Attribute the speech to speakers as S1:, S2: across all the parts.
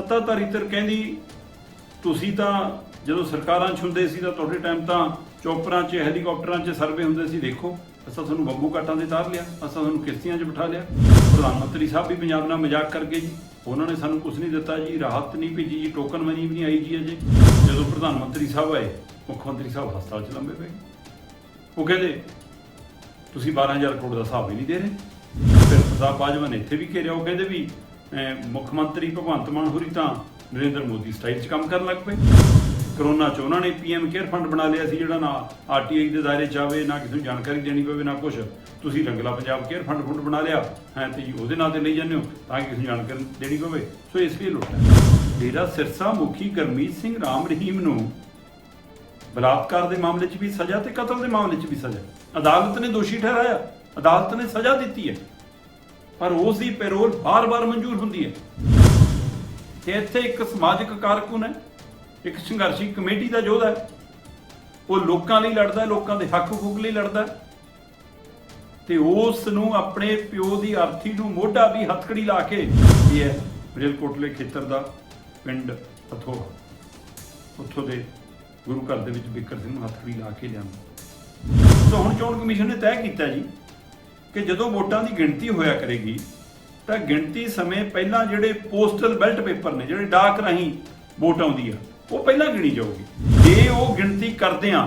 S1: ਸੱਤਾਧਾਰੀ ਧਿਰ ਕਹਿੰਦੀ, ਤੁਸੀਂ ਤਾਂ ਜਦੋਂ ਸਰਕਾਰਾਂ 'ਚ ਹੁੰਦੇ ਸੀ ਤਾਂ ਤੁਹਾਡੇ ਟਾਈਮ ਤਾਂ ਚੌਪਰਾਂ 'ਚ, ਹੈਲੀਕਾਪਟਰਾਂ 'ਚ ਸਰਵੇ ਹੁੰਦੇ ਸੀ। ਦੇਖੋ, ਅਸਾਂ ਤੁਹਾਨੂੰ ਬੰਬੂ ਕਾਟਾਂ ਦੇ ਤਾਰ ਲਿਆ, ਅਸਾਂ ਤੁਹਾਨੂੰ ਕਿਸ਼ਤੀਆਂ 'ਚ ਬਿਠਾ ਲਿਆ। ਪ੍ਰਧਾਨ ਮੰਤਰੀ ਸਾਹਿਬ ਵੀ ਪੰਜਾਬ ਨਾਲ ਮਜ਼ਾਕ ਕਰਕੇ ਜੀ, ਉਹਨਾਂ ਨੇ ਸਾਨੂੰ ਕੁਝ ਨਹੀਂ ਦਿੱਤਾ ਜੀ, ਰਾਹਤ ਨਹੀਂ ਭੇਜੀ ਜੀ ਟੋਕਨ ਮਨੀ ਵੀ ਨਹੀਂ ਆਈ ਜੀ ਅਜੇ। ਜਦੋਂ ਪ੍ਰਧਾਨ ਮੰਤਰੀ ਸਾਹਿਬ ਆਏ, ਮੁੱਖ ਮੰਤਰੀ ਸਾਹਿਬ ਹਸਪਤਾਲ 'ਚ ਲੰਬੇ ਪਏ। ਉਹ ਕਹਿੰਦੇ, ਤੁਸੀਂ 12000 ਕਰੋੜ ਦਾ ਹਿਸਾਬ ਹੀ ਨਹੀਂ ਦੇ ਰਹੇ। ਫਿਰ ਪ੍ਰਤਾਪ ਬਾਜਵਾ ਨੇ ਇੱਥੇ ਵੀ ਘੇਰਿਆ, ਉਹ ਕਹਿੰਦੇ ਵੀ ਮੁੱਖ ਮੰਤਰੀ ਭਗਵੰਤ ਮਾਨ ਹੋਰੀ ਤਾਂ ਨਰਿੰਦਰ ਮੋਦੀ ਸਟਾਈਲ 'ਚ ਕੰਮ ਕਰਨ ਲੱਗ ਪਏ। ਕਰੋਨਾ 'ਚ ਉਹਨਾਂ ਨੇ ਪੀਐਮ ਕੇਅਰ ਫੰਡ ਬਣਾ ਲਿਆ ਸੀ ਜਿਹੜਾ ਨਾ ਆਰਟੀਆਈ ਦੇ ਦਾਇਰੇ 'ਚ ਆਵੇ, ਨਾ ਕਿਸੇ ਨੂੰ ਜਾਣਕਾਰੀ ਦੇਣੀ ਪਵੇ, ਨਾ ਕੁਝ ਤੁਸੀਂ Rangla Punjab care fund fund ਬਣਾ ਲਿਆ, ਹੈ, ਤੇ ਜੀ ਉਹਦੇ ਨਾਂ ਤੇ ਲਈ ਜਾਂਦੇ ਹੋ ਤਾਂ ਕਿ ਕਿਸੇ ਨੂੰ ਜਾਣਕਾਰੀ ਦੇਣੀ ਪਵੇ। ਸੋ ਇਸ ਲਈ ਲੁੱਟ ਹੈ। ਡੇਰਾ ਸਿਰਸਾ ਮੁਖੀ ਗਰਮੀਤ ਸਿੰਘ ਰਾਮ ਰਹੀਮ ਨੂੰ ਬਲਾਤਕਾਰ ਦੇ ਮਾਮਲੇ 'ਚ ਵੀ ਸਜ਼ਾ ਤੇ ਕਤਲ ਦੇ ਮਾਮਲੇ 'ਚ ਵੀ ਸਜ਼ਾ। ਅਦਾਲਤ ਨੇ ਦੋਸ਼ੀ ਠਹਿਰਾਇਆ। ਅਦਾਲਤ ਨੇ ਸਜ਼ਾ ਦਿੱਤੀ ਹੈ। ਪਰ ਉਸ ਦੀ ਪੈਰੋਲ ਬਾਰ-ਬਾਰ ਮਨਜ਼ੂਰ ਹੁੰਦੀ ਹੈ। ਤੇ ਇੱਥੇ ਇੱਕ ਸਮਾਜਿਕ ਕਾਰਕੁਨ ਹੈ, ਇੱਕ ਸੰਘਰਸ਼ੀ ਕਮੇਟੀ ਦਾ ਯੋਧਾ ਹੈ। ਉਹ ਲੋਕਾਂ ਲਈ ਲੜਦਾ ਹੈ, ਲੋਕਾਂ ਦੇ ਹੱਕ ਹਕੂਕ ਲਈ ਲੜਦਾ ਹੈ। ਤੇ ਉਸ ਨੂੰ ਆਪਣੇ ਪਿਓ ਦੀ ਅਰਥੀ ਨੂੰ ਮੋਢਾ ਵੀ ਹੱਥਕੜੀ ਲਾ ਕੇ ਇਹ ਹੈ ਮਰੇਲਕੋਟਲੇ ਖੇਤਰ ਦਾ ਪਿੰਡ ਅਥੋ ਉੱਥੋਂ ਦੇ ਗੁਰੂ ਘਰ ਦੇ ਵਿੱਚ ਬਿਕਰ ਸਿੰਘ ਨੂੰ ਹੱਥਕੜੀ ਲਾ ਕੇ ਲਿਆਂਦਾ ਸੋ ਹੁਣ ਚੋਣ ਕਮਿਸ਼ਨ ਨੇ ਤੈਅ ਕੀਤਾ ਜੀ ਕਿ ਜਦੋਂ ਵੋਟਾਂ ਦੀ ਗਿਣਤੀ ਹੋਇਆ ਕਰੇਗੀ, ਤਾਂ ਗਿਣਤੀ ਸਮੇਂ ਪਹਿਲਾਂ ਜਿਹੜੇ ਪੋਸਟਲ ਬੈਲਟ ਪੇਪਰ ਨੇ, ਜਿਹੜੇ ਡਾਕ ਰਾਹੀਂ ਵੋਟ ਆਉਂਦੀ ਆ, ਉਹ ਪਹਿਲਾਂ ਗਿਣੀ ਜਾਊਗੀ। ਜੇ ਉਹ ਗਿਣਤੀ ਕਰਦਿਆਂ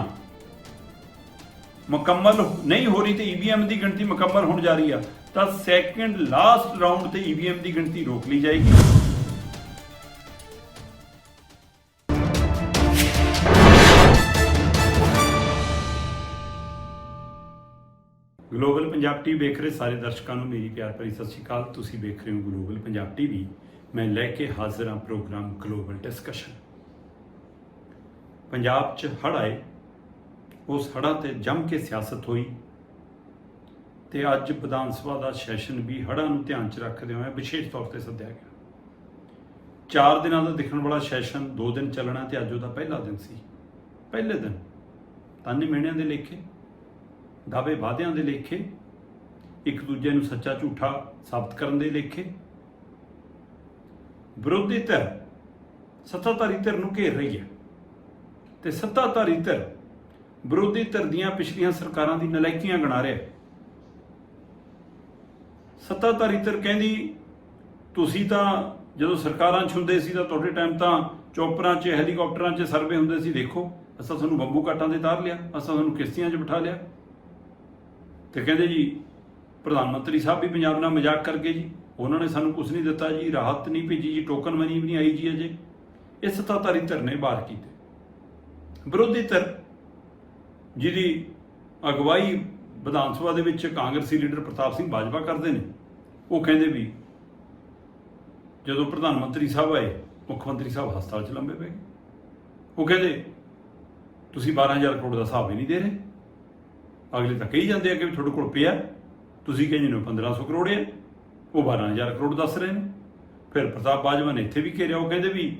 S1: ਮੁਕੰਮਲ ਨਹੀਂ ਹੋ ਰਹੀ ਤੇ ਈਵੀਐਮ ਦੀ ਗਿਣਤੀ ਮੁਕੰਮਲ ਹੋਣ ਜਾ ਰਹੀ ਆ, ਤਾਂ ਸੈਕੰਡ ਲਾਸਟ ਰਾਉਂਡ ਤੇ ਈਵੀਐਮ ਦੀ ਗਿਣਤੀ ਰੋਕ ਲਈ ਜਾਏਗੀ। ਗਲੋਬਲ ਪੰਜਾਬ ਟੀਵੀ ਵੇਖ ਰਹੇ ਸਾਰੇ ਦਰਸ਼ਕਾਂ ਨੂੰ ਮੇਰੀ ਪਿਆਰ ਭਰੀ ਸਤਿ ਸ਼੍ਰੀ ਅਕਾਲ। ਤੁਸੀਂ ਵੇਖ ਰਹੇ ਹੋ ਗਲੋਬਲ ਪੰਜਾਬ ਟੀਵੀ ਮੈਂ ਲੈ ਕੇ ਹਾਜ਼ਰ ਹਾਂ ਪ੍ਰੋਗਰਾਮ ਗਲੋਬਲ ਡਿਸਕਸ਼ਨ। ਪੰਜਾਬ 'ਚ ਹੜ੍ਹ ਆਏ। ਉਸ ਹੜ੍ਹਾਂ ਤੇ ਜੰਮ ਕੇ ਸਿਆਸਤ ਹੋਈ। ਤੇ ਅੱਜ ਵਿਧਾਨ ਸਭਾ ਦਾ ਸੈਸ਼ਨ ਵੀ ਹੜ੍ਹਾਂ ਨੂੰ ਧਿਆਨ 'ਚ ਰੱਖਦੇ ਹੋਏ ਵਿਸ਼ੇਸ਼ ਤੌਰ ਤੇ ਸੱਦਿਆ ਗਿਆ। ਚਾਰ ਦਿਨਾਂ ਦਾ ਦਿਖਣ ਵਾਲਾ ਸੈਸ਼ਨ ਦੋ ਦਿਨ ਚੱਲਣਾ ਤੇ ਅੱਜ ਉਹਦਾ ਪਹਿਲਾ ਦਿਨ ਸੀ। ਪਹਿਲੇ ਦਿਨ। ਤਾਨੇ ਮਿਹਣਿਆਂ ਦੇ ਲੇਖੇ। ਦਾਅਵੇ ਵਾਅਦਿਆਂ ਦੇ ਲੇਖੇ, ਇੱਕ ਦੂਜੇ ਨੂੰ ਸੱਚਾ ਝੂਠਾ ਸਾਬਤ ਕਰਨ ਦੇ ਲੇਖੇ। ਵਿਰੋਧੀ ਧਿਰ, ਸੱਤਾਧਾਰੀ ਧਿਰ ਨੂੰ ਘੇਰ ਰਹੀ ਹੈ ਤੇ ਸੱਤਾਧਾਰੀ ਧਿਰ ਵਿਰੋਧੀ ਧਿਰ ਦੀਆਂ ਪਿਛਲੀਆਂ ਸਰਕਾਰਾਂ ਦੀ ਨਲਾਇਕੀਆਂ ਗਣਾ ਰਿਹਾ ਹੈ। ਸੱਤਾਧਾਰੀ ਧਿਰ ਕਹਿੰਦੀ, ਤੁਸੀਂ ਤਾਂ ਜਦੋਂ ਸਰਕਾਰਾਂ 'ਚ ਹੁੰਦੇ ਸੀ ਤਾਂ ਤੁਹਾਡੇ ਟਾਈਮ ਤਾਂ ਚੌਪਰਾਂ 'ਚ, ਹੈਲੀਕਾਪਟਰਾਂ 'ਚ ਸਰਵੇ ਹੁੰਦੇ ਸੀ। ਦੇਖੋ, ਅਸਾਂ ਤੁਹਾਨੂੰ ਬੰਬੂ ਕਾਟਾਂ ਦੇ ਤਾਰ ਲਿਆ, ਅਸਾਂ ਤੁਹਾਨੂੰ ਕਿਸ਼ਤੀਆਂ 'ਚ ਬਿਠਾ ਲਿਆ। ਤੇ ਕਹਿੰਦੇ ਜੀ, ਪ੍ਰਧਾਨ ਮੰਤਰੀ ਸਾਹਿਬ ਵੀ ਪੰਜਾਬ ਨਾਲ ਮਜ਼ਾਕ ਕਰਕੇ ਜੀ। ਉਹਨਾਂ ਨੇ ਸਾਨੂੰ ਕੁਝ ਨਹੀਂ ਦਿੱਤਾ ਜੀ, ਰਾਹਤ ਨਹੀਂ ਭੇਜੀ ਜੀ ਟੋਕਨ ਮਨੀ ਵੀ ਨਹੀਂ ਆਈ ਜੀ ਅਜੇ। ਇਹ ਸੱਤਾਧਾਰੀ ਧਿਰ ਨੇ ਬਾਹਰ ਕੀਤੇ। ਵਿਰੋਧੀ ਧਿਰ, ਜਿਹਦੀ ਅਗਵਾਈ ਵਿਧਾਨ ਸਭਾ ਦੇ ਵਿੱਚ ਕਾਂਗਰਸੀ ਲੀਡਰ ਪ੍ਰਤਾਪ ਸਿੰਘ ਬਾਜਵਾ ਕਰਦੇ ਨੇ, ਉਹ ਕਹਿੰਦੇ ਵੀ ਜਦੋਂ ਪ੍ਰਧਾਨ ਮੰਤਰੀ ਸਾਹਿਬ ਆਏ, ਮੁੱਖ ਮੰਤਰੀ ਸਾਹਿਬ ਹਸਪਤਾਲ 'ਚ ਲੰਬੇ ਪਏ। ਉਹ ਕਹਿੰਦੇ, ਤੁਸੀਂ 12000 ਕਰੋੜ ਦਾ ਹਿਸਾਬ ਹੀ ਨਹੀਂ ਦੇ ਰਹੇ। ਅਗਲੇ ਤਾਂ ਕਹੀ ਜਾਂਦੇ ਆ ਕਿ ਵੀ ਤੁਹਾਡੇ ਕੋਲ ਪਿਆ। ਤੁਸੀਂ ਕਹਿੰਦੇ ਨੇ 1500 ਕਰੋੜ ਹੈ ਉਹ 12000 ਕਰੋੜ ਦੱਸ ਰਹੇ ਨੇ। ਫਿਰ ਪ੍ਰਤਾਪ ਬਾਜਵਾ ਨੇ ਇੱਥੇ ਵੀ ਘੇਰਿਆ। ਉਹ ਕਹਿੰਦੇ ਵੀ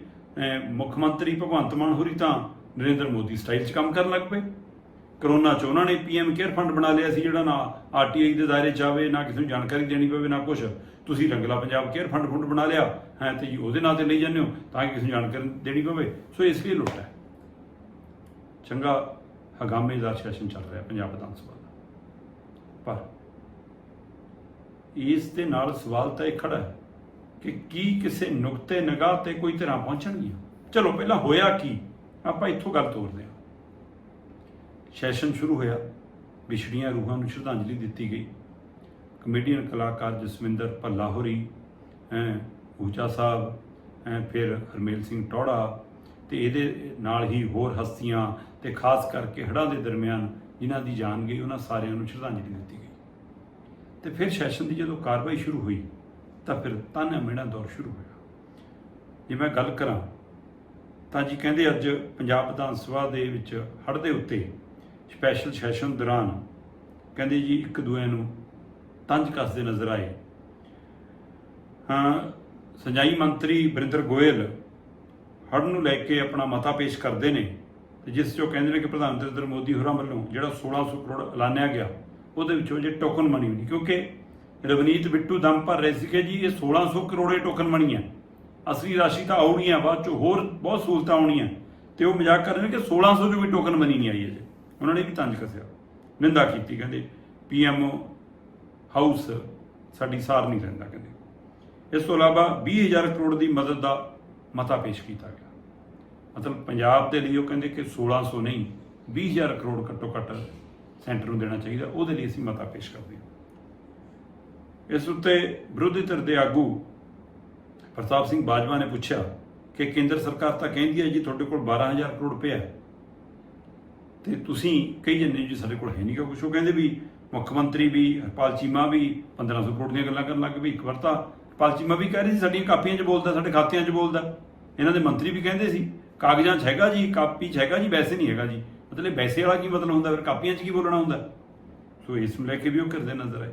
S1: ਮੁੱਖ ਮੰਤਰੀ ਭਗਵੰਤ ਮਾਨ ਹੋਰੀ ਤਾਂ ਨਰਿੰਦਰ ਮੋਦੀ ਸਟਾਈਲ 'ਚ ਕੰਮ ਕਰਨ ਲੱਗ ਪਏ। ਕਰੋਨਾ 'ਚ ਉਹਨਾਂ ਨੇ ਪੀਐਮ ਕੇਅਰ ਫੰਡ ਬਣਾ ਲਿਆ ਸੀ ਜਿਹੜਾ ਨਾ ਆਰਟੀਆਈ ਦੇ ਦਾਇਰੇ 'ਚ ਆਵੇ, ਨਾ ਕਿਸੇ ਨੂੰ ਜਾਣਕਾਰੀ ਦੇਣੀ ਪਵੇ, ਨਾ ਕੁਝ ਤੁਸੀਂ Rangla Punjab care fund fund ਬਣਾ ਲਿਆ। ਹੈ, ਤੇ ਜੀ ਉਹਦੇ ਨਾਂ ਤੇ ਲਈ ਜਾਂਦੇ ਹੋ ਤਾਂ ਕਿ ਕਿਸੇ ਨੂੰ ਜਾਣਕਾਰੀ ਦੇਣੀ ਪਵੇ। ਸੋ ਇਸ ਲਈ ਲੁੱਟ ਹੈ। ਚੰਗਾ। ਹਗਾਮੇਦਾਰ ਸੈਸ਼ਨ ਚੱਲ ਰਿਹਾ ਪੰਜਾਬ ਵਿਧਾਨ ਸਭਾ ਦਾ। ਪਰ ਇਸ ਦੇ ਨਾਲ ਸਵਾਲ ਤਾਂ ਇਹ ਖੜਾ ਹੈ ਕਿ ਕੀ ਕਿਸੇ ਨੁਕਤੇ ਨਿਗਾਹ ਤੇ ਕੋਈ ਤਰ੍ਹਾਂ ਪਹੁੰਚਣਗੀਆਂ? ਚਲੋ, ਪਹਿਲਾਂ ਹੋਇਆ ਕੀ? ਆਪਾਂ ਇੱਥੋਂ ਗੱਲ ਤੋਰਦੇ ਹਾਂ। ਸੈਸ਼ਨ ਸ਼ੁਰੂ ਹੋਇਆ। ਵਿਛੜੀਆਂ ਰੂਹਾਂ ਨੂੰ ਸ਼ਰਧਾਂਜਲੀ ਦਿੱਤੀ ਗਈ। ਕਮੇਡੀਅਨ ਕਲਾਕਾਰ ਜਸਵਿੰਦਰ ਭੱਲਾ ਹੋਰੀ, ਹੈ ਊਚਾ ਸਾਹਿਬ, ਹੈ, ਫਿਰ ਹਰਮੇਲ ਸਿੰਘ ਟੌੜਾ ਤੇ ਇਹਦੇ ਨਾਲ ਹੀ ਹੋਰ ਹਸਤੀਆਂ ਤੇ ਖਾਸ ਕਰਕੇ ਹੜ੍ਹਾਂ ਦੇ ਦਰਮਿਆਨ ਜਿਨ੍ਹਾਂ ਦੀ ਜਾਨ ਗਈ, ਉਹਨਾਂ ਸਾਰਿਆਂ ਨੂੰ ਸ਼ਰਧਾਂਜਲੀ ਦਿੱਤੀ ਗਈ। ਤੇ ਫਿਰ ਸੈਸ਼ਨ ਦੀ ਜਦੋਂ ਕਾਰਵਾਈ ਸ਼ੁਰੂ ਹੋਈ, ਤਾਂ ਫਿਰ ਤਾਨਾ ਮੇਣਾ ਦੌਰ ਸ਼ੁਰੂ ਹੋਇਆ। ਜੇ ਮੈਂ ਗੱਲ ਕਰਾਂ, ਤਾਂ ਜੀ ਕਹਿੰਦੇ ਅੱਜ ਪੰਜਾਬ ਵਿਧਾਨ ਸਭਾ ਦੇ ਵਿੱਚ ਹੜ੍ਹ ਦੇ ਉੱਤੇ ਸਪੈਸ਼ਲ ਸੈਸ਼ਨ ਦੌਰਾਨ ਕਹਿੰਦੇ ਜੀ ਇੱਕ ਦੂਏ ਨੂੰ ਤੰਜ ਕੱਸਦੇ ਨਜ਼ਰ ਆਏ। ਹਾਂ, ਸਿੰਜਾਈ ਮੰਤਰੀ ਬਰਿੰਦਰ ਗੋਇਲ ਹੜ੍ਹ ਨੂੰ ਲੈ ਕੇ ਆਪਣਾ ਮਤਾ ਪੇਸ਼ ਕਰਦੇ ਨੇ, ਤੇ ਜਿਸ 'ਚੋਂ ਕਹਿੰਦੇ ਨੇ ਕਿ ਪ੍ਰਧਾਨ ਮੰਤਰੀ ਨਰਿੰਦਰ ਮੋਦੀ ਹੋਰਾਂ ਵੱਲੋਂ ਜਿਹੜਾ 1600 ਕਰੋੜ ਐਲਾਨਿਆ ਗਿਆ, ਉਹਦੇ ਵਿੱਚੋਂ ਜੇ ਟੋਕਨ ਮਨੀ ਨਹੀਂ ਕਿਉਂਕਿ ਰਵਨੀਤ ਬਿੱਟੂ ਦਮ ਭਰ ਰਹੇ ਸੀ ਕਿ ਜੀ, ਇਹ 1600 ਕਰੋੜੇ ਟੋਕਨ ਮਨੀ ਹੈ। ਅਸਲੀ ਰਾਸ਼ੀ ਤਾਂ ਆਉਣੀ ਹੈ ਬਾਅਦ ਚੋਂ ਹੋਰ ਬਹੁਤ ਸਹੂਲਤਾਂ ਆਉਣੀਆਂ, ਤੇ ਉਹ ਮਜ਼ਾਕ ਕਰ ਰਹੇ ਨੇ ਕਿ 1600 ਜੋ ਵੀ ਟੋਕਨ ਮਨੀ ਨਹੀਂ ਆਈ ਅਜੇ। ਉਹਨਾਂ ਨੇ ਵੀ ਤੰਜ ਕੱਸਿਆ, ਨਿੰਦਾ ਕੀਤੀ, ਕਹਿੰਦੇ ਪੀਐਮ ਹਾਊਸ ਸਾਡੀ ਸਾਰ ਨਹੀਂ ਰਹਿੰਦਾ, ਕਹਿੰਦੇ। ਇਸ ਤੋਂ ਇਲਾਵਾ 20000 ਕਰੋੜ ਦੀ ਮਦਦ ਦਾ ਮਤਾ ਪੇਸ਼ ਕੀਤਾ ਗਿਆ। ਮਤਲਬ ਪੰਜਾਬ ਦੇ ਲਈ ਉਹ ਕਹਿੰਦੇ ਕਿ 1600 ਨਹੀਂ 20000 ਕਰੋੜ ਘੱਟੋ ਘੱਟ ਸੈਂਟਰ ਨੂੰ ਦੇਣਾ ਚਾਹੀਦਾ, ਉਹਦੇ ਲਈ ਅਸੀਂ ਮਤਾ ਪੇਸ਼ ਕਰਦੇ ਹਾਂ। ਇਸ ਉੱਤੇ ਵਿਰੋਧੀ ਧਿਰ ਦੇ ਆਗੂ ਪ੍ਰਤਾਪ ਸਿੰਘ ਬਾਜਵਾ ਨੇ ਪੁੱਛਿਆ ਕਿ ਕੇਂਦਰ ਸਰਕਾਰ ਤਾਂ ਕਹਿੰਦੀ ਹੈ ਜੀ ਤੁਹਾਡੇ ਕੋਲ 12000 ਕਰੋੜ ਪਿਆ ਹੈ। ਤੇ ਤੁਸੀਂ ਕਹੀ ਜੰਨੇ ਜੀ ਸਾਡੇ ਕੋਲ ਹੈ ਨਹੀਂ ਕਾ ਕੁਛ ਉਹ ਕਹਿੰਦੇ ਵੀ ਮੁੱਖ ਮੰਤਰੀ ਵੀ, ਹਰਪਾਲ ਚੀਮਾ ਵੀ 1500 ਕਰੋੜ ਦੀਆਂ ਗੱਲਾਂ ਕਰਨ ਲੱਗ ਪਏ। ਇੱਕ ਵਾਰ ਤਾਂ ਹਰਪਾਲ ਚੀਮਾ ਵੀ ਕਹਿ ਰਹੀ ਸੀ, ਸਾਡੀਆਂ ਕਾਪੀਆਂ 'ਚ ਬੋਲਦਾ, ਸਾਡੇ ਖਾਤਿਆਂ 'ਚ ਬੋਲਦਾ। ਇਹਨਾਂ ਦੇ ਮੰਤਰੀ ਵੀ ਕਹਿੰਦੇ ਸੀ। ਕਾਗਜ਼ਾਂ 'ਚ ਹੈਗਾ ਜੀ, ਕਾਪੀ 'ਚ ਹੈਗਾ ਜੀ, ਵੈਸੇ ਨਹੀਂ ਹੈਗਾ ਜੀ। ਮਤਲਬ ਵੈਸੇ ਵਾਲਾ ਕੀ ਮਤਲਬ ਹੁੰਦਾ? ਫਿਰ ਕਾਪੀਆਂ 'ਚ ਕੀ ਬੋਲਣਾ ਹੁੰਦਾ? ਸੋ ਇਸ ਨੂੰ ਲੈ ਕੇ ਵੀ ਉਹ ਕਰਦੇ ਨਜ਼ਰ ਆਏ।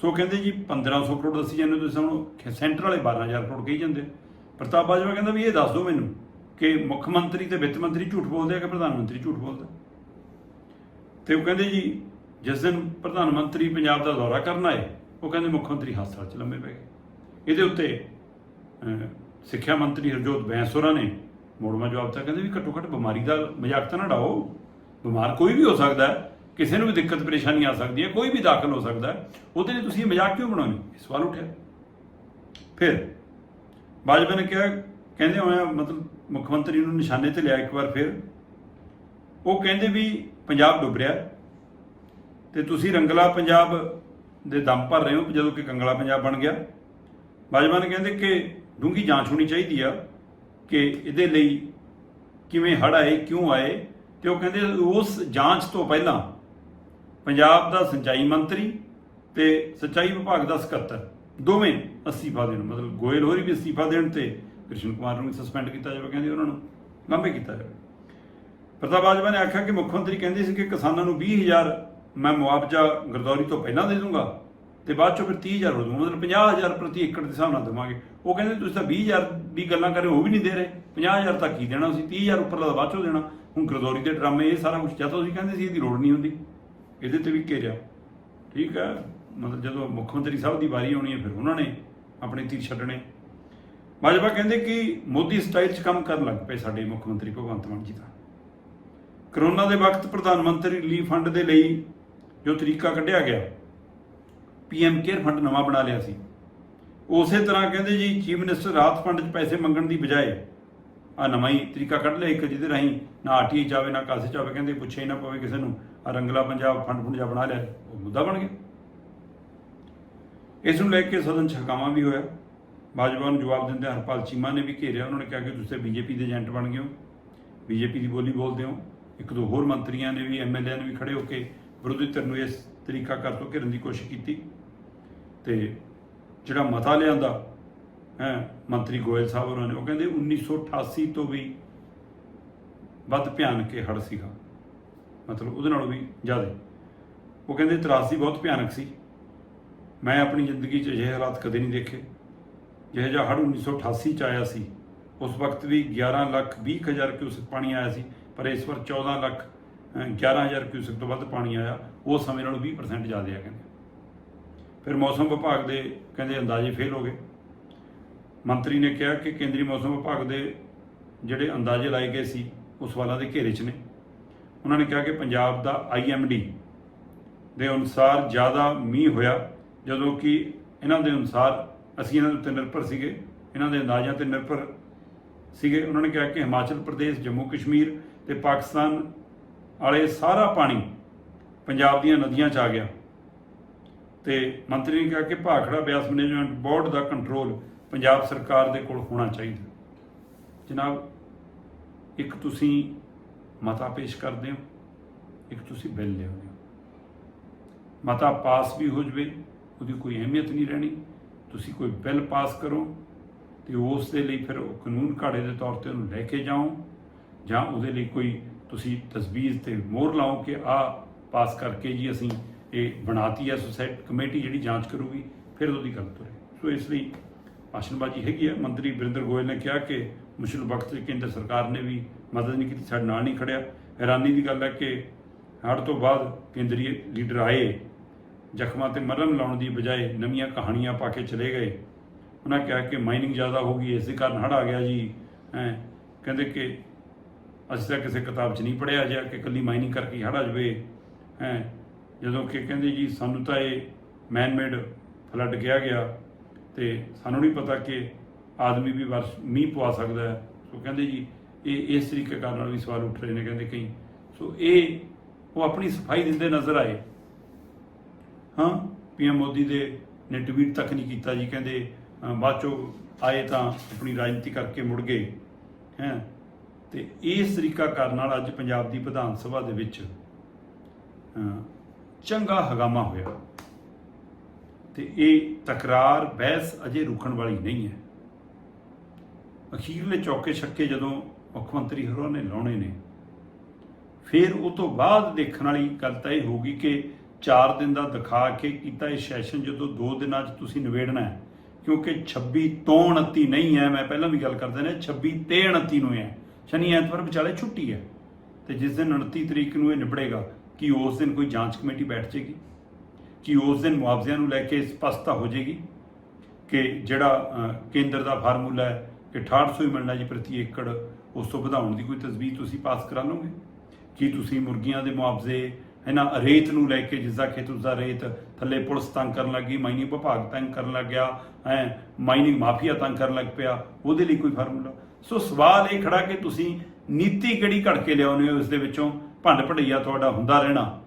S1: ਸੋ ਕਹਿੰਦੇ ਜੀ 1500 ਕਰੋੜ ਦੱਸੀ ਜਾਂਦੇ ਹੋ ਤੁਸੀਂ, ਹੁਣ ਸੈਂਟਰ ਵਾਲੇ 12000 ਕਰੋੜ ਕਹੀ ਜਾਂਦੇ। ਪ੍ਰਤਾਪ ਬਾਜਵਾ ਕਹਿੰਦਾ ਵੀ ਇਹ ਦੱਸ ਦਿਓ ਮੈਨੂੰ ਕਿ ਮੁੱਖ ਮੰਤਰੀ ਤੇ ਵਿੱਤ ਮੰਤਰੀ ਝੂਠ ਬੋਲਦੇ ਆ ਕਿ ਪ੍ਰਧਾਨ ਮੰਤਰੀ ਝੂਠ ਬੋਲਦਾ? ਤੇ ਉਹ ਕਹਿੰਦੇ ਜੀ, ਜਿਸ ਦਿਨ ਪ੍ਰਧਾਨ ਮੰਤਰੀ ਪੰਜਾਬ ਦਾ ਦੌਰਾ ਕਰਨ ਆਏ, ਉਹ ਕਹਿੰਦੇ ਮੁੱਖ ਮੰਤਰੀ ਹਸਪਤਾਲ 'ਚ ਲੰਮੇ ਪੈ ਗਏ। ਇਹਦੇ ਉੱਤੇ ਸਿੱਖਿਆ ਮੰਤਰੀ ਹਰਜੋਤ ਬੈਂਸੋਰਾ ਨੇ ਮੋੜਵਾ ਜਵਾਬ ਤਾਂ ਕਹਿੰਦੇ ਵੀ ਘੱਟੋ ਘੱਟ ਬਿਮਾਰੀ ਦਾ ਮਜ਼ਾਕ ਤਾਂ ਨਾ ਡਾਓ ਬਿਮਾਰ ਕੋਈ ਵੀ ਹੋ ਸਕਦਾ ਕਿਸੇ ਨੂੰ ਵੀ ਦਿੱਕਤ, ਪਰੇਸ਼ਾਨੀ ਆ ਸਕਦੀ ਹੈ, ਕੋਈ ਵੀ ਦਾਖਲ ਹੋ ਸਕਦਾ ਉਹਦੇ ਲਈ ਤੁਸੀਂ ਮਜ਼ਾਕ ਕਿਉਂ ਬਣਾਉਣੀ ਇਹ ਸਵਾਲ ਉੱਠਿਆ। ਫਿਰ ਬਾਜਵਾ ਨੇ ਕਿਹਾ, ਕਹਿੰਦੇ ਹੋਇਆ ਮਤਲਬ ਮੁੱਖ ਮੰਤਰੀ ਨੂੰ ਨਿਸ਼ਾਨੇ ਤੇ ਲਿਆ ਇੱਕ ਵਾਰ ਫਿਰ। ਉਹ ਕਹਿੰਦੇ ਵੀ ਪੰਜਾਬ ਡੁੱਬ ਰਿਹਾ ਹੈ ਤੇ ਤੁਸੀਂ ਰੰਗਲਾ ਪੰਜਾਬ ਦੇ ਦਮ ਭਰ ਰਹੇ ਹੋ ਜਦੋਂ ਕਿ ਕੰਗਲਾ ਪੰਜਾਬ ਬਣ ਗਿਆ। ਬਾਜਵਾ ਨੇ ਕਹਿੰਦੇ ਕਿ ਡੂੰਗੀ ਜਾਂਚ ਹੋਣੀ ਚਾਹੀਦੀ ਆ। ਕਿ ਇਹਦੇ ਲਈ ਕਿਵੇਂ ਹੜ੍ਹ ਆਏ, ਕਿਉਂ ਆਏ ਤੇ ਉਹ ਕਹਿੰਦੇ ਉਸ ਜਾਂਚ ਤੋਂ ਪਹਿਲਾਂ ਪੰਜਾਬ ਦਾ ਸਿੰਚਾਈ ਮੰਤਰੀ ਤੇ ਸਿੰਚਾਈ ਵਿਭਾਗ ਦਾ ਸਕੱਤਰ, ਦੋਵੇਂ ਅਸਤੀਫਾ ਦੇਣ, ਮਤਲਬ ਗੋਇਲ ਹੋਰੀ ਵੀ ਅਸਤੀਫਾ ਦੇਣ ਤੇ ਕ੍ਰਿਸ਼ਨ ਕੁਮਾਰ ਨੂੰ ਵੀ ਸਸਪੈਂਡ ਕੀਤਾ ਜਾਵੇ ਕਹਿੰਦੇ ਉਹਨਾਂ ਨੂੰ, ਲਾਂਭੇ ਕੀਤਾ ਜਾਵੇ। ਪ੍ਰਤਾਪ ਬਾਜਵਾ ਨੇ ਆਖਿਆ ਕਿ ਮੁੱਖ ਮੰਤਰੀ ਕਹਿੰਦੇ ਸੀ ਕਿ ਕਿਸਾਨਾਂ ਨੂੰ 20000 ਮੈਂ ਮੁਆਵਜ਼ਾ ਗਰਦੌਰੀ ਤੋਂ ਪਹਿਲਾਂ ਦੇ ਦੂੰਗਾ ਤੇ ਬਾਅਦ ਚੋਂ ਫਿਰ 30000 ਹੋ ਦੂੰਗਾ ਮਤਲਬ 50000 ਪ੍ਰਤੀ ਏਕੜ ਦੇ ਹਿਸਾਬ ਨਾਲ ਦੇਵਾਂਗੇ। ਉਹ ਕਹਿੰਦੇ ਤੁਸੀਂ ਤਾਂ 20000 ਦੀ ਗੱਲਾਂ ਕਰ ਰਹੇ ਹੋ ਉਹ ਵੀ ਨਹੀਂ ਦੇ ਰਹੇ। 50000 ਤੱਕ ਕੀ ਦੇਣਾ ਸੀ 30000 ਉੱਪਰਲਾ ਤਾਂ ਬਾਅਦ ਚੋਂ ਦੇਣਾ। ਹੁਣ ਗਰਦੌਰੀ ਦੇ ਡਰਾਮੇ, ਇਹ ਸਾਰਾ ਕੁਝ ਜਦੋਂ ਤੁਸੀਂ ਕਹਿੰਦੇ ਸੀ ਇਹਦੀ ਲੋੜ ਨਹੀਂ ਹੁੰਦੀ। ਇਹਦੇ ਤੇ ਵੀ ਘੇਰਿਆ। ਠੀਕ ਹੈ ਮਤਲਬ ਜਦੋਂ ਮੁੱਖ ਮੰਤਰੀ ਸਾਹਿਬ ਦੀ ਵਾਰੀ ਆਉਣੀ ਹੈ, ਫਿਰ ਉਹਨਾਂ ਨੇ ਆਪਣੇ ਤੀਰ ਛੱਡਣੇ। ਬਾਜਵਾ ਕਹਿੰਦੇ ਕਿ ਮੋਦੀ ਸਟਾਈਲ 'ਚ ਕੰਮ ਕਰਨ ਲੱਗ ਪਏ ਸਾਡੇ ਮੁੱਖ ਮੰਤਰੀ ਭਗਵੰਤ ਮਾਨ ਜੀ ਦਾ। ਕਰੋਨਾ ਦੇ ਵਕਤ ਪ੍ਰਧਾਨ ਮੰਤਰੀ ਰਿਲੀਫ ਫੰਡ ਦੇ ਲਈ ਜੋ ਤਰੀਕਾ ਕੱਢਿਆ ਗਿਆ ਪੀਐਮ ਕੇਅਰ ਫੰਡ ਨਵਾਂ ਬਣਾ ਲਿਆ ਸੀ। ਉਸੇ ਤਰ੍ਹਾਂ ਕਹਿੰਦੇ ਜੀ, ਚੀਫ ਮਿਨਿਸਟਰ ਰਾਹਤ ਫੰਡ 'ਚ ਪੈਸੇ ਮੰਗਣ ਦੀ ਬਜਾਏ ਆ ਨਵਾਂ ਹੀ ਤਰੀਕਾ ਕੱਢ ਲਿਆ ਇੱਕ ਜਿਹਦੇ ਰਾਹੀਂ ਨਾ ਆਰਟੀਆਈ ਜਾਵੇ, ਨਾ ਕਾਸੇ ਜਾਵੇ, ਕਹਿੰਦੇ ਪੁੱਛੇ ਹੀ ਨਾ ਪਵੇ ਕਿਸੇ ਨੂੰ ਆ ਰੰਗਲਾ ਪੰਜਾਬ ਫੰਡ ਫੰਡ ਜਾ ਬਣਾ ਲਿਆ, ਉਹ ਮੁੱਦਾ ਬਣ ਗਿਆ। ਇਸ ਨੂੰ ਲੈ ਕੇ ਸਦਨ ਚ ਹਕਾਮਾ ਵੀ ਹੋਇਆ। ਭਾਜਪਾ ਨੂੰ ਜਵਾਬ ਦਿੰਦੇ ਹਰਪਾਲ ਚੀਮਾ ਨੇ ਵੀ ਘੇਰਿਆ, ਉਹਨਾਂ ਨੇ ਕਿਹਾ ਕਿ ਤੁਸੀਂ ਬੀਜੇਪੀ ਦੇ ਏਜੰਟ ਬਣ ਗਏ ਹੋ। ਬੀਜੇਪੀ ਦੀ ਬੋਲੀ ਬੋਲਦੇ ਹੋ। ਇੱਕ ਦੋ ਹੋਰ ਮੰਤਰੀਆਂ ਨੇ ਵੀ ਐਮਐਲਏ ਨੇ ਵੀ ਖੜੇ ਹੋ ਕੇ ਵਿਰੋਧੀ ਧਿਰ ਨੂੰ ਇਸ ਤਰੀਕਾ ਕਰ ਤੋਂ ਘਿਰਨ ਦੀ ਕੋਸ਼ਿਸ਼ ਕੀਤੀ। ਤੇ ਜਿਹੜਾ ਮਤਾ ਲਿਆਂਦਾ ਹੈ ਮੰਤਰੀ ਗੋਇਲ ਸਾਹਿਬ ਹੋਰਾਂ ਨੇ ਉਹ ਕਹਿੰਦੇ 1988 ਤੋਂ ਵੀ ਵੱਧ ਭਿਆਨਕ ਇਹ ਹੜ੍ਹ ਸੀਗਾ। ਮਤਲਬ ਉਹਦੇ ਨਾਲੋਂ ਵੀ ਜ਼ਿਆਦਾ। ਉਹ ਕਹਿੰਦੇ 83 ਬਹੁਤ ਭਿਆਨਕ ਸੀ। ਮੈਂ ਆਪਣੀ ਜ਼ਿੰਦਗੀ 'ਚ ਅਜਿਹੇ ਹਾਲਾਤ ਕਦੇ ਨਹੀਂ ਦੇਖੇ। ਜਿਹੋ ਜਿਹਾ ਹੜ੍ਹ 1988 ਚ ਆਇਆ ਸੀ ਉਸ ਵਕਤ ਵੀ 11 ਲੱਖ 20 ਹਜ਼ਾਰ ਕਿਊਸਕ ਪਾਣੀ ਆਇਆ ਸੀ ਪਰ ਇਸ ਵਾਰ 14 ਲੱਖ ਅਹ, 11 ਹਜ਼ਾਰ ਕਿਊਸਕ ਤੋਂ ਵੱਧ ਪਾਣੀ ਆਇਆ ਉਸ ਸਮੇਂ ਨਾਲੋਂ 20% ਜ਼ਿਆਦਾ ਆ ਕਹਿੰਦੇ। ਫਿਰ ਮੌਸਮ ਵਿਭਾਗ ਦੇ ਕਹਿੰਦੇ ਅੰਦਾਜ਼ੇ ਫੇਲ ਹੋ ਗਏ। ਮੰਤਰੀ ਨੇ ਕਿਹਾ ਕਿ ਕੇਂਦਰੀ ਮੌਸਮ ਵਿਭਾਗ ਦੇ ਜਿਹੜੇ ਅੰਦਾਜ਼ੇ ਲਾਏ ਗਏ ਸੀ, ਉਹ ਸਵਾਲਾਂ ਦੇ ਘੇਰੇ 'ਚ ਨੇ। ਉਹਨਾਂ ਨੇ ਕਿਹਾ ਕਿ ਪੰਜਾਬ ਦਾ ਆਈਐਮਡੀ ਦੇ ਅਨੁਸਾਰ ਜ਼ਿਆਦਾ ਮੀਂਹ ਹੋਇਆ, ਜਦੋਂ ਕਿ ਇਹਨਾਂ ਦੇ ਅਨੁਸਾਰ ਅਸੀਂ ਇਹਨਾਂ ਦੇ ਉੱਤੇ ਨਿਰਭਰ ਸੀਗੇ, ਇਹਨਾਂ ਦੇ ਅੰਦਾਜ਼ਿਆਂ ਤੇ ਨਿਰਭਰ ਸੀਗੇ। ਉਹਨਾਂ ਨੇ ਕਿਹਾ ਕਿ ਹਿਮਾਚਲ ਪ੍ਰਦੇਸ਼, ਜੰਮੂ ਕਸ਼ਮੀਰ ਤੇ ਪਾਕਿਸਤਾਨ ਵਾਲੇ ਸਾਰਾ ਪਾਣੀ ਪੰਜਾਬ ਦੀਆਂ ਨਦੀਆਂ 'ਚ ਆ ਗਿਆ। ਤੇ ਮੰਤਰੀ ਨੇ ਕਿਹਾ ਕਿ ਭਾਖੜਾ ਬਿਆਸ ਮੈਨੇਜਮੈਂਟ ਬੋਰਡ ਦਾ ਕੰਟਰੋਲ ਪੰਜਾਬ ਸਰਕਾਰ ਦੇ ਕੋਲ ਹੋਣਾ ਚਾਹੀਦਾ। ਜਨਾਬ, ਇੱਕ ਤੁਸੀਂ ਮਤਾ ਪੇਸ਼ ਕਰਦੇ ਹੋ, ਇੱਕ ਤੁਸੀਂ ਬਿੱਲ ਲਿਆਉਂਦੇ ਹੋ। ਮਤਾ ਪਾਸ ਵੀ ਹੋ ਜਵੇ, ਉਹਦੀ ਕੋਈ ਅਹਿਮੀਅਤ ਨਹੀਂ ਰਹਿਣੀ। ਤੁਸੀਂ ਕੋਈ ਬਿੱਲ ਪਾਸ ਕਰੋ ਤੇ ਉਸ ਦੇ ਲਈ ਫਿਰ ਉਹ ਕਾਨੂੰਨ ਘਾੜੇ ਦੇ ਤੌਰ ਤੇ ਉਹਨੂੰ ਲੈ ਕੇ ਜਾਓ, ਜਾਂ ਉਹਦੇ ਲਈ ਕੋਈ ਤੁਸੀਂ ਤਸਵੀਰ ਤੇ ਮੋਹਰ ਲਾਓ ਕਿ ਆ ਪਾਸ ਕਰਕੇ ਜੀ ਅਸੀਂ ਇਹ ਬਣਾਤੀ ਹੈ ਸੁਸਾਇਟੀ ਕਮੇਟੀ ਜਿਹੜੀ ਜਾਂਚ ਕਰੂਗੀ, ਫਿਰ ਉਹਦੀ ਗੱਲ ਤੁਰੇ। ਸੋ ਇਸ ਲਈ ਭਾਸ਼ਣਬਾਜ਼ੀ ਹੈਗੀ ਹੈ। ਮੰਤਰੀ ਵਰਿੰਦਰ ਗੋਇਲ ਨੇ ਕਿਹਾ ਕਿ ਮੁਸ਼ਕਿਲ ਵਕਤ 'ਚ ਕੇਂਦਰ ਸਰਕਾਰ ਨੇ ਵੀ ਮਦਦ ਨਹੀਂ ਕੀਤੀ, ਸਾਡੇ ਨਾਲ ਨਹੀਂ ਖੜਿਆ। ਹੈਰਾਨੀ ਦੀ ਗੱਲ ਹੈ ਕਿ ਹੜ੍ਹ ਤੋਂ ਬਾਅਦ ਕੇਂਦਰੀ ਲੀਡਰ ਆਏ, ਜ਼ਖਮਾਂ ਤੇ ਮਰਹਮ ਲਾਉਣ ਦੀ ਬਜਾਏ ਨਵੀਆਂ ਕਹਾਣੀਆਂ ਪਾ ਕੇ ਚਲੇ ਗਏ। ਉਹਨਾਂ ਕਿਹਾ ਕਿ ਮਾਈਨਿੰਗ ਜ਼ਿਆਦਾ ਹੋ ਗਈ ਇਸੇ ਕਾਰਨ ਹੜ ਆ ਗਿਆ ਜੀ। ਹੈਂ, ਕਹਿੰਦੇ ਕਿ ਅਸੀਂ ਤਾਂ ਕਿਸੇ ਕਿਤਾਬ 'ਚ ਨਹੀਂ ਪੜਿਆ ਜਿਆ ਕਿ ਕੱਲੀ ਮਾਈਨਿੰਗ ਕਰਕੇ ਹੀ ਹੜ ਆ ਜਾਵੇ। ਹੈ ਜਦੋਂ ਕਿ ਕਹਿੰਦੇ ਜੀ ਸਾਨੂੰ ਤਾਂ ਇਹ ਮੈਨ ਮੇਡ ਫਲੱਡ ਕਿਹਾ ਗਿਆ ਤੇ ਸਾਨੂੰ ਨਹੀਂ ਪਤਾ ਕਿ ਆਦਮੀ ਵੀ ਵਰਸ਼ ਮੀਂਹ ਪਵਾ ਸਕਦਾ ਹੈ। ਸੋ ਕਹਿੰਦੇ ਜੀ, ਇਹ ਇਸ ਤਰੀਕੇ ਕਰਨ ਨਾਲ ਵੀ ਸਵਾਲ ਉੱਠ ਰਹੇ ਨੇ ਕਹਿੰਦੇ ਕਈ। ਸੋ ਇਹ ਉਹ ਆਪਣੀ ਸਫ਼ਾਈ ਦਿੰਦੇ ਨਜ਼ਰ ਆਏ। ਹਾਂ ਪੀਐਮ ਮੋਦੀ ਦੇ ਨੇ ਟਵੀਟ ਤੱਕ ਨਹੀਂ ਕੀਤਾ ਜੀ, ਕਹਿੰਦੇ ਬਾਅਦ ਚੋਂ ਆਏ ਤਾਂ ਆਪਣੀ ਰਾਜਨੀਤੀ ਕਰਕੇ ਮੁੜ ਗਏ। ਹੈ, ਤੇ ਇਸ ਤਰੀਕਾ ਕਰਨ ਨਾਲ ਅੱਜ ਪੰਜਾਬ ਦੀ ਵਿਧਾਨ ਸਭਾ ਦੇ ਵਿੱਚ ਚੰਗਾ ਹਗਾਮਾ ਹੋਇਆ। ਤੇ ਇਹ ਤਕਰਾਰ ਬਹਿਸ ਅਜੇ ਰੁਕਣ ਵਾਲੀ ਨਹੀਂ ਹੈ। ਅਖੀਰਲੇ ਚੌਕੇ ਛੱਕੇ ਜਦੋਂ ਮੁੱਖ ਮੰਤਰੀ ਹੋਰਾਂ ਨੇ ਲਾਉਣੇ ਨੇ, ਫਿਰ ਉਹ ਤੋਂ ਬਾਅਦ ਦੇਖਣ ਵਾਲੀ ਗੱਲ ਤਾਂ ਇਹ ਹੋਊਗੀ ਕਿ 4 ਦਿਨ ਦਾ ਦਿਖਾ ਕੇ ਕੀਤਾ ਇਹ ਸੈਸ਼ਨ ਜਦੋਂ 2 ਦਿਨਾਂ 'ਚ ਤੁਸੀਂ ਨਿਬੇੜਨਾ ਹੈ। ਕਿਉਂਕਿ 26 ਤੋਂ 29 ਨਹੀਂ ਹੈ, ਮੈਂ ਪਹਿਲਾਂ ਵੀ ਗੱਲ ਕਰਦੇ ਨੇ 26 ਤੇ 29 ਨੂੰ ਹੈ। ਸ਼ਨੀ ਐਤਵਾਰ ਵਿਚਾਲੇ ਛੁੱਟੀ ਹੈ। ਤੇ ਜਿਸ ਦਿਨ 29 ਤਰੀਕ ਨੂੰ ਇਹ ਨਿਬੜੇਗਾ ਕਿ ਉਸ ਦਿਨ ਕੋਈ ਜਾਂਚ ਕਮੇਟੀ ਬੈਠ ਜੇਗੀ, ਕਿ ਉਸ ਦਿਨ ਮੁਆਵਜ਼ਿਆਂ ਨੂੰ ਲੈ ਕੇ ਸਪਸ਼ਟਤਾ ਹੋ ਜੇਗੀ ਕਿ ਜਿਹੜਾ ਕੇਂਦਰ ਦਾ ਫਾਰਮੂਲਾ ਹੈ ਕਿ 6800 ਹੀ ਮਿਲਣਾ ਜੀ ਪ੍ਰਤੀ ਏਕੜ ਉਸ ਤੋਂ ਵਧਾਉਣ ਦੀ ਕੋਈ ਤਜਵੀਜ਼ ਤੁਸੀਂ ਪਾਸ ਕਰਾ ਲਓਗੇ ਕੀ ਤੁਸੀਂ ਮੁਰਗੀਆਂ ਦੇ ਮੁਆਵਜ਼ੇ ਇਹਨਾਂ ਰੇਤ ਨੂੰ ਲੈ ਕੇ ਜਿਸ ਦਾ ਖੇਤ, ਉਸ ਰੇਤ ਥੱਲੇ ਪੁਲਿਸ ਤੰਗ ਕਰਨ ਲੱਗੀ, ਮਾਈਨਿੰਗ ਵਿਭਾਗ ਤੰਗ ਕਰਨ ਲੱਗ ਗਿਆ ਐ ਮਾਈਨਿੰਗ ਮਾਫੀਆ ਤੰਗ ਕਰਨ ਲੱਗ ਪਿਆ, ਉਹਦੇ ਲਈ ਕੋਈ ਫਾਰਮੂਲਾ? ਸੋ ਸਵਾਲ ਇਹ ਖੜਾ ਕਿ ਤੁਸੀਂ ਨੀਤੀ ਕਿਹੜੀ ਘੜ ਕੇ ਲਿਆਉਂਦੇ ਹੋ ਇਸ ਦੇ ਵਿੱਚੋਂ? ਭੰਡ ਭੜਈਆ ਤੁਹਾਡਾ ਹੁੰਦਾ ਰਹਿਣਾ,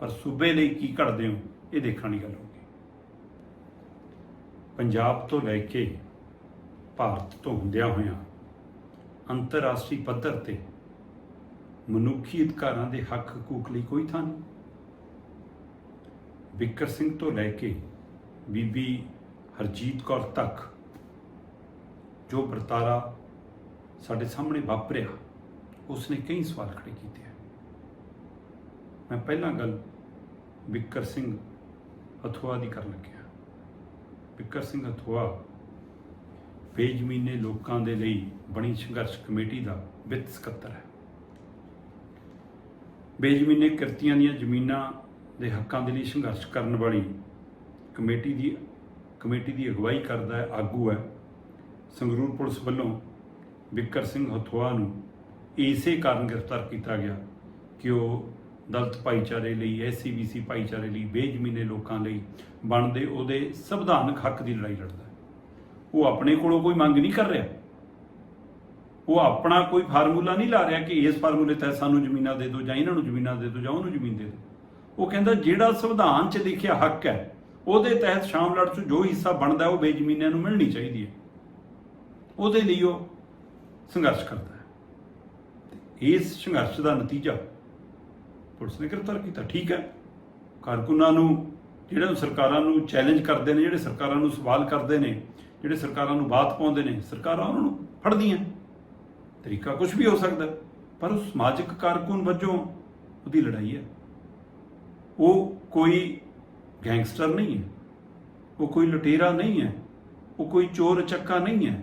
S1: ਪਰ ਸੂਬੇ ਲਈ ਕੀ ਘੜਦੇ ਹੋ, ਇਹ ਦੇਖਣ ਦੀ ਗੱਲ ਹੋਊਗੀ। ਪੰਜਾਬ ਤੋਂ ਲੈ ਕੇ ਭਾਰਤ ਤੋਂ ਹੁੰਦਿਆਂ ਹੋਇਆਂ ਅੰਤਰਰਾਸ਼ਟਰੀ ਪੱਧਰ ਤੇ ਮਨੁੱਖੀ ਅਧਿਕਾਰਾਂ ਦੇ ਹੱਕ ਹਕੂਕ ਲਈ ਕੋਈ ਥਾਂ ਨਹੀਂ। ਵਿਕਰ ਸਿੰਘ ਤੋਂ ਲੈ ਕੇ ਬੀਬੀ ਹਰਜੀਤ ਕੌਰ ਤੱਕ ਜੋ ਵਰਤਾਰਾ ਸਾਡੇ ਸਾਹਮਣੇ ਵਾਪਰਿਆ, ਉਸਨੇ ਕਈ ਸਵਾਲ ਖੜੇ ਕੀਤੇ ਮੈਂ ਪਹਿਲਾਂ ਗੱਲ ਵਿਕਰ ਸਿੰਘ ਅਥਵਾ ਦੀ ਕਰਨ ਲੱਗਿਆ। ਵਿਕਰ ਸਿੰਘ ਅਥਵਾ ਬੇਜ਼ਮੀਨੇ ਲੋਕਾਂ ਦੇ ਲਈ ਬਣੀ ਸੰਘਰਸ਼ ਕਮੇਟੀ ਦਾ ਵਿੱਤ ਸਕੱਤਰ ਹੈ। ਬੇਜ਼ਮੀਨੇ ਕਿਰਤੀਆਂ ਦੀਆਂ ਜ਼ਮੀਨਾਂ ਦੇ ਹੱਕਾਂ ਦੇ ਲਈ ਸੰਘਰਸ਼ ਕਰਨ ਵਾਲੀ ਕਮੇਟੀ ਦੀ ਕਮੇਟੀ ਦੀ ਅਗਵਾਈ ਕਰਦਾ ਹੈ, ਆਗੂ ਹੈ। ਸੰਗਰੂਰ ਪੁਲਿਸ ਵੱਲੋਂ ਵਿਕਰ ਸਿੰਘ ਹਥੋਆ ਨੂੰ ਇਸੇ ਕਾਰਨ ਗ੍ਰਿਫਤਾਰ ਕੀਤਾ ਗਿਆ ਕਿ ਉਹ ਦਲਿਤ ਭਾਈਚਾਰੇ ਲਈ ਐਸਸੀਬੀਸੀ ਭਾਈਚਾਰੇ ਲਈ, ਬੇਜ਼ਮੀਨੇ ਲੋਕਾਂ ਲਈ ਬਣਦੇ ਉਹਦੇ ਸੰਵਿਧਾਨਕ ਹੱਕ ਦੀ ਲੜਾਈ ਲੜਦਾ ਉਹ ਆਪਣੇ ਕੋਲੋਂ ਕੋਈ ਮੰਗ ਨਹੀਂ ਕਰ ਰਿਹਾ। ਉਹ ਆਪਣਾ ਕੋਈ ਫਾਰਮੂਲਾ ਨਹੀਂ ਲਾ ਰਿਹਾ ਕਿ ਇਸ ਫਾਰਮੂਲੇ ਤਹਿਤ ਸਾਨੂੰ ਜ਼ਮੀਨਾਂ ਦੇ ਦਿਓ ਜਾਂ ਇਹਨਾਂ ਨੂੰ ਜ਼ਮੀਨਾਂ ਦੇ ਦਿਓ ਜਾਂ ਉਹਨੂੰ ਜ਼ਮੀਨ ਦੇ ਦਿਓ। ਉਹ ਕਹਿੰਦਾ ਜਿਹੜਾ ਸੰਵਿਧਾਨ 'ਚ ਲਿਖਿਆ ਹੱਕ ਹੈ, ਉਹਦੇ ਤਹਿਤ ਸ਼ਾਮ ਲੜ 'ਚ ਜੋ ਹਿੱਸਾ ਬਣਦਾ ਉਹ ਬੇਜ਼ਮੀਨਿਆਂ ਨੂੰ ਮਿਲਣੀ ਚਾਹੀਦੀ ਹੈ। ਉਹਦੇ ਲਈ ਉਹ ਸੰਘਰਸ਼ ਕਰਦਾ ਹੈ। ਇਸ ਸੰਘਰਸ਼ ਦਾ ਨਤੀਜਾ ਪੁਲਿਸ ਨੇ ਗ੍ਰਿਫਤਾਰ ਕੀਤਾ, ਠੀਕ ਹੈ? ਕਾਰਕੁਨਾਂ ਨੂੰ, ਜਿਹੜੇ ਸਰਕਾਰਾਂ ਨੂੰ ਚੈਲੰਜ ਕਰਦੇ ਨੇ, ਜਿਹੜੇ ਸਰਕਾਰਾਂ ਨੂੰ ਸਵਾਲ ਕਰਦੇ ਨੇ, ਜਿਹੜੇ ਸਰਕਾਰਾਂ ਨੂੰ ਬਾਤ ਪਾਉਂਦੇ ਨੇ, ਸਰਕਾਰਾਂ ਉਹਨਾਂ ਨੂੰ ਫੜਦੀਆਂ। ਤਰੀਕਾ ਕੁਝ ਵੀ ਹੋ ਸਕਦਾ ਪਰ ਉਹ ਸਮਾਜਿਕ ਕਾਰਕੁਨ ਵਜੋਂ ਉਹਦੀ ਲੜਾਈ ਹੈ। ਉਹ ਕੋਈ ਗੈਂਗਸਟਰ ਨਹੀਂ ਹੈ, ਉਹ ਕੋਈ ਲੁਟੇਰਾ ਨਹੀਂ ਹੈ, ਉਹ ਕੋਈ ਚੋਰ ਚੱਕਾ ਨਹੀਂ ਹੈ,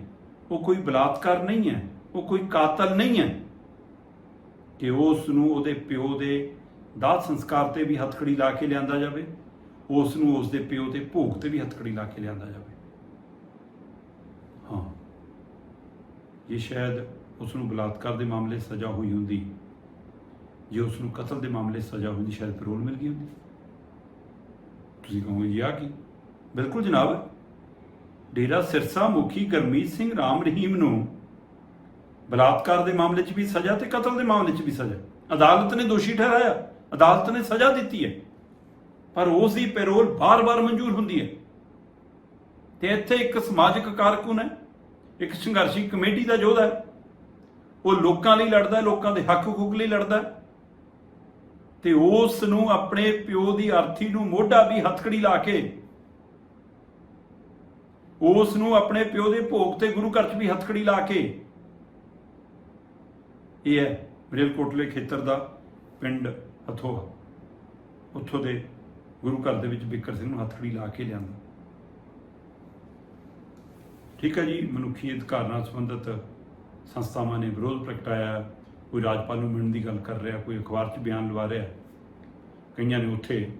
S1: ਉਹ ਕੋਈ ਬਲਾਤਕਾਰ ਨਹੀਂ ਹੈ, ਉਹ ਕੋਈ ਕਾਤਲ ਨਹੀਂ ਹੈ। ਕਿ ਉਸ ਨੂੰ ਉਹਦੇ ਪਿਓ ਦੇ ਦਾਤ ਸੰਸਕਾਰ ਤੇ ਵੀ ਹੱਥਕੜੀ ਲਾ ਕੇ ਲਿਆਂਦਾ ਜਾਵੇ, ਉਸ ਨੂੰ ਉਸ ਦੇ ਪਿਓ ਦੇ ਭੋਗ ਤੇ ਵੀ ਹੱਥਕੜੀ ਲਾ ਕੇ ਲਿਆਂਦਾ ਜਾਵੇ। ਹਾਂ। ਇਹ ਸ਼ਾਇਦ ਉਸ ਨੂੰ ਬਲਾਤਕਾਰ ਦੇ ਮਾਮਲੇ ਸਜ਼ਾ ਹੋਈ ਹੁੰਦੀ, ਜੇ ਉਸ ਨੂੰ ਕਤਲ ਦੇ ਮਾਮਲੇ ਸਜ਼ਾ ਹੁੰਦੀ, ਸ਼ਾਇਦ ਪੈਰੋਲ ਮਿਲ ਗਈ ਹੁੰਦੀ। ਤੁਸੀਂ ਕਹੋਗੇ ਜੀ ਆ ਕੀ? ਬਿਲਕੁਲ ਜਨਾਬ। ਡੇਰਾ ਸਿਰਸਾ ਮੁਖੀ ਗਰਮੀਤ ਸਿੰਘ ਰਾਮ ਰਹੀਮ ਨੂੰ ਬਲਾਤਕਾਰ ਦੇ ਮਾਮਲੇ 'ਚ ਵੀ ਸਜ਼ਾ ਤੇ ਕਤਲ ਦੇ ਮਾਮਲੇ 'ਚ ਵੀ ਸਜ਼ਾ। ਅਦਾਲਤ ਨੇ ਦੋਸ਼ੀ ਠਹਿਰਾਇਆ। ਅਦਾਲਤ ਨੇ ਸਜ਼ਾ ਦਿੱਤੀ ਹੈ। ਪਰ ਉਸ ਦੀ ਪੈਰੋਲ ਬਾਰ-ਬਾਰ ਮਨਜ਼ੂਰ ਹੁੰਦੀ ਹੈ। ਤੇ ਇੱਥੇ ਇੱਕ ਸਮਾਜਿਕ ਕਾਰਕੁਨ ਹੈ, ਇੱਕ ਸੰਘਰਸ਼ੀ ਕਮੇਟੀ ਦਾ ਯੋਧਾ ਹੈ। ਉਹ ਲੋਕਾਂ ਲਈ ਲੜਦਾ ਲੋਕਾਂ ਦੇ ਹੱਕ ਹਕੂਕ ਲਈ ਲੜਦਾ ਹੈ। ਤੇ ਉਸ ਨੂੰ ਆਪਣੇ ਪਿਓ ਦੀ ਅਰਥੀ ਨੂੰ ਮੋਢਾ ਵੀ ਹੱਥਕੜੀ ਲਾ ਕੇ ਉਸ ਨੂੰ ਆਪਣੇ ਪਿਓ ਦੇ ਭੋਗ ਤੇ ਗੁਰੂ ਘਰ 'ਚ ਵੀ ਹੱਥਕੜੀ ਲਾ ਕੇ ਇਹ ਹੈ ਮਰੇਲਕੋਟਲੇ ਖੇਤਰ ਦਾ ਪਿੰਡ। ਹਥੋਆ ਉੱਥੋਂ ਦੇ ਗੁਰੂ ਘਰ ਦੇ ਵਿੱਚ ਬਿਕਰ ਸਿੰਘ ਨੂੰ ਹੱਥੜੀ ਲਾ ਕੇ ਲਿਆਂਦਾ। ਠੀਕ ਹੈ ਜੀ, ਮਨੁੱਖੀ ਅਧਿਕਾਰ ਨਾਲ ਸੰਬੰਧਿਤ ਸੰਸਥਾਵਾਂ ਨੇ ਵਿਰੋਧ ਪ੍ਰਗਟਾਇਆ। ਕੋਈ ਰਾਜਪਾਲ ਨੂੰ ਮਿਲਣ ਦੀ ਗੱਲ ਕਰ ਰਿਹਾ, ਕੋਈ ਅਖਬਾਰ 'ਚ ਬਿਆਨ ਲਵਾ ਰਿਹਾ। ਕਈਆਂ ਨੇ ਉੱਥੇ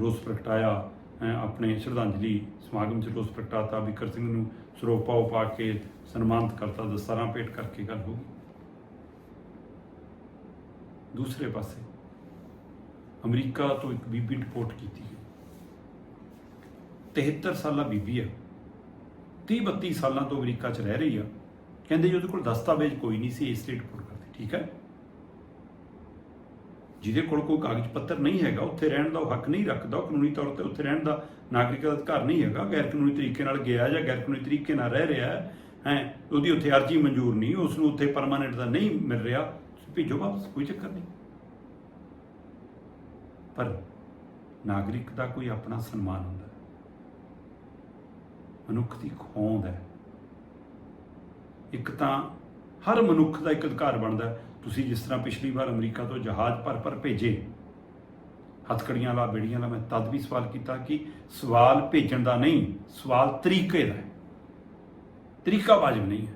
S1: ਰੋਸ ਪ੍ਰਗਟਾਇਆ। ਆਪਣੇ ਸ਼ਰਧਾਂਜਲੀ ਸਮਾਗਮ 'ਚ ਰੋਸ ਪ੍ਰਗਟਾਤਾ। ਬਿਕਰ ਸਿੰਘ ਨੂੰ ਸਰੋਪਾ ਪਾ ਕੇ ਸਨਮਾਨਿਤ ਕਰਤਾ, ਦਸਤਾਰਾਂ ਭੇਟ ਕਰਕੇ ਗੱਲ ਹੋ ਗਈ। ਦੂਸਰੇ ਪਾਸੇ ਅਮਰੀਕਾ ਤੋਂ ਇੱਕ ਬੀਬੀ ਰਿਪੋਰਟ ਕੀਤੀ ਗਈ 73 ਸਾਲਾ ਬੀਬੀ ਆ 30 32 ਸਾਲਾਂ ਤੋਂ ਅਮਰੀਕਾ 'ਚ ਰਹਿ ਰਹੀ ਆ। ਕਹਿੰਦੇ ਜੀ ਉਹਦੇ ਕੋਲ ਦਸਤਾਵੇਜ਼ ਕੋਈ ਨਹੀਂ ਸੀ, ਇਸ ਲਈ ਰਿਪੋਰਟ ਕਰਦੇ ਠੀਕ ਹੈ? ਜਿਹਦੇ ਕੋਲ ਕੋਈ ਕਾਗਜ਼ ਪੱਤਰ ਨਹੀਂ ਹੈਗਾ, ਉੱਥੇ ਰਹਿਣ ਦਾ ਉਹ ਹੱਕ ਨਹੀਂ ਰੱਖਦਾ, ਉਹ ਕਾਨੂੰਨੀ ਤੌਰ ਤੇ ਉੱਥੇ ਰਹਿਣ ਦਾ ਨਾਗਰਿਕ ਦਾ ਅਧਿਕਾਰ ਨਹੀਂ ਹੈਗਾ ਗੈਰ ਕਾਨੂੰਨੀ ਤਰੀਕੇ ਨਾਲ ਗਿਆ ਜਾਂ ਗੈਰ ਕਾਨੂੰਨੀ ਤਰੀਕੇ ਨਾਲ ਰਹਿ ਰਿਹਾ ਹੈ ਹੈ, ਉਹਦੀ ਉੱਥੇ ਅਰਜ਼ੀ ਮਨਜ਼ੂਰ ਨਹੀਂ ਉਸ ਨੂੰ ਉੱਥੇ ਪਰਮਾਨੈਂਟ ਦਾ ਨਹੀਂ ਮਿਲ ਰਿਹਾ। ਤੁਸੀਂ ਭੇਜੋ ਵਾਪਸ, ਕੋਈ ਚੱਕਰ ਨਹੀਂ। ਪਰ ਨਾਗਰਿਕ ਦਾ ਕੋਈ ਆਪਣਾ ਸਨਮਾਨ ਹੁੰਦਾ ਮਨੁੱਖ ਦੀ ਹੋਂਦ ਹੈ। ਇੱਕ ਤਾਂ ਹਰ ਮਨੁੱਖ ਦਾ ਇੱਕ ਅਧਿਕਾਰ ਬਣਦਾ ਤੁਸੀਂ ਜਿਸ ਤਰ੍ਹਾਂ ਪਿਛਲੀ ਵਾਰ ਅਮਰੀਕਾ ਤੋਂ ਜਹਾਜ਼ ਭਰ ਭਰ ਭੇਜੇ, ਹੱਥਕੜੀਆਂ ਵਾਲਾ ਬੇੜੀਆਂ ਵਾਲਾ ਮੈਂ ਤਦ ਵੀ ਸਵਾਲ ਕੀਤਾ ਕਿ ਸਵਾਲ ਭੇਜਣ ਦਾ ਨਹੀਂ, ਸਵਾਲ ਤਰੀਕੇ ਦਾ ਹੈ। ਤਰੀਕਾ ਵਾਜਬ ਨਹੀਂ ਹੈ।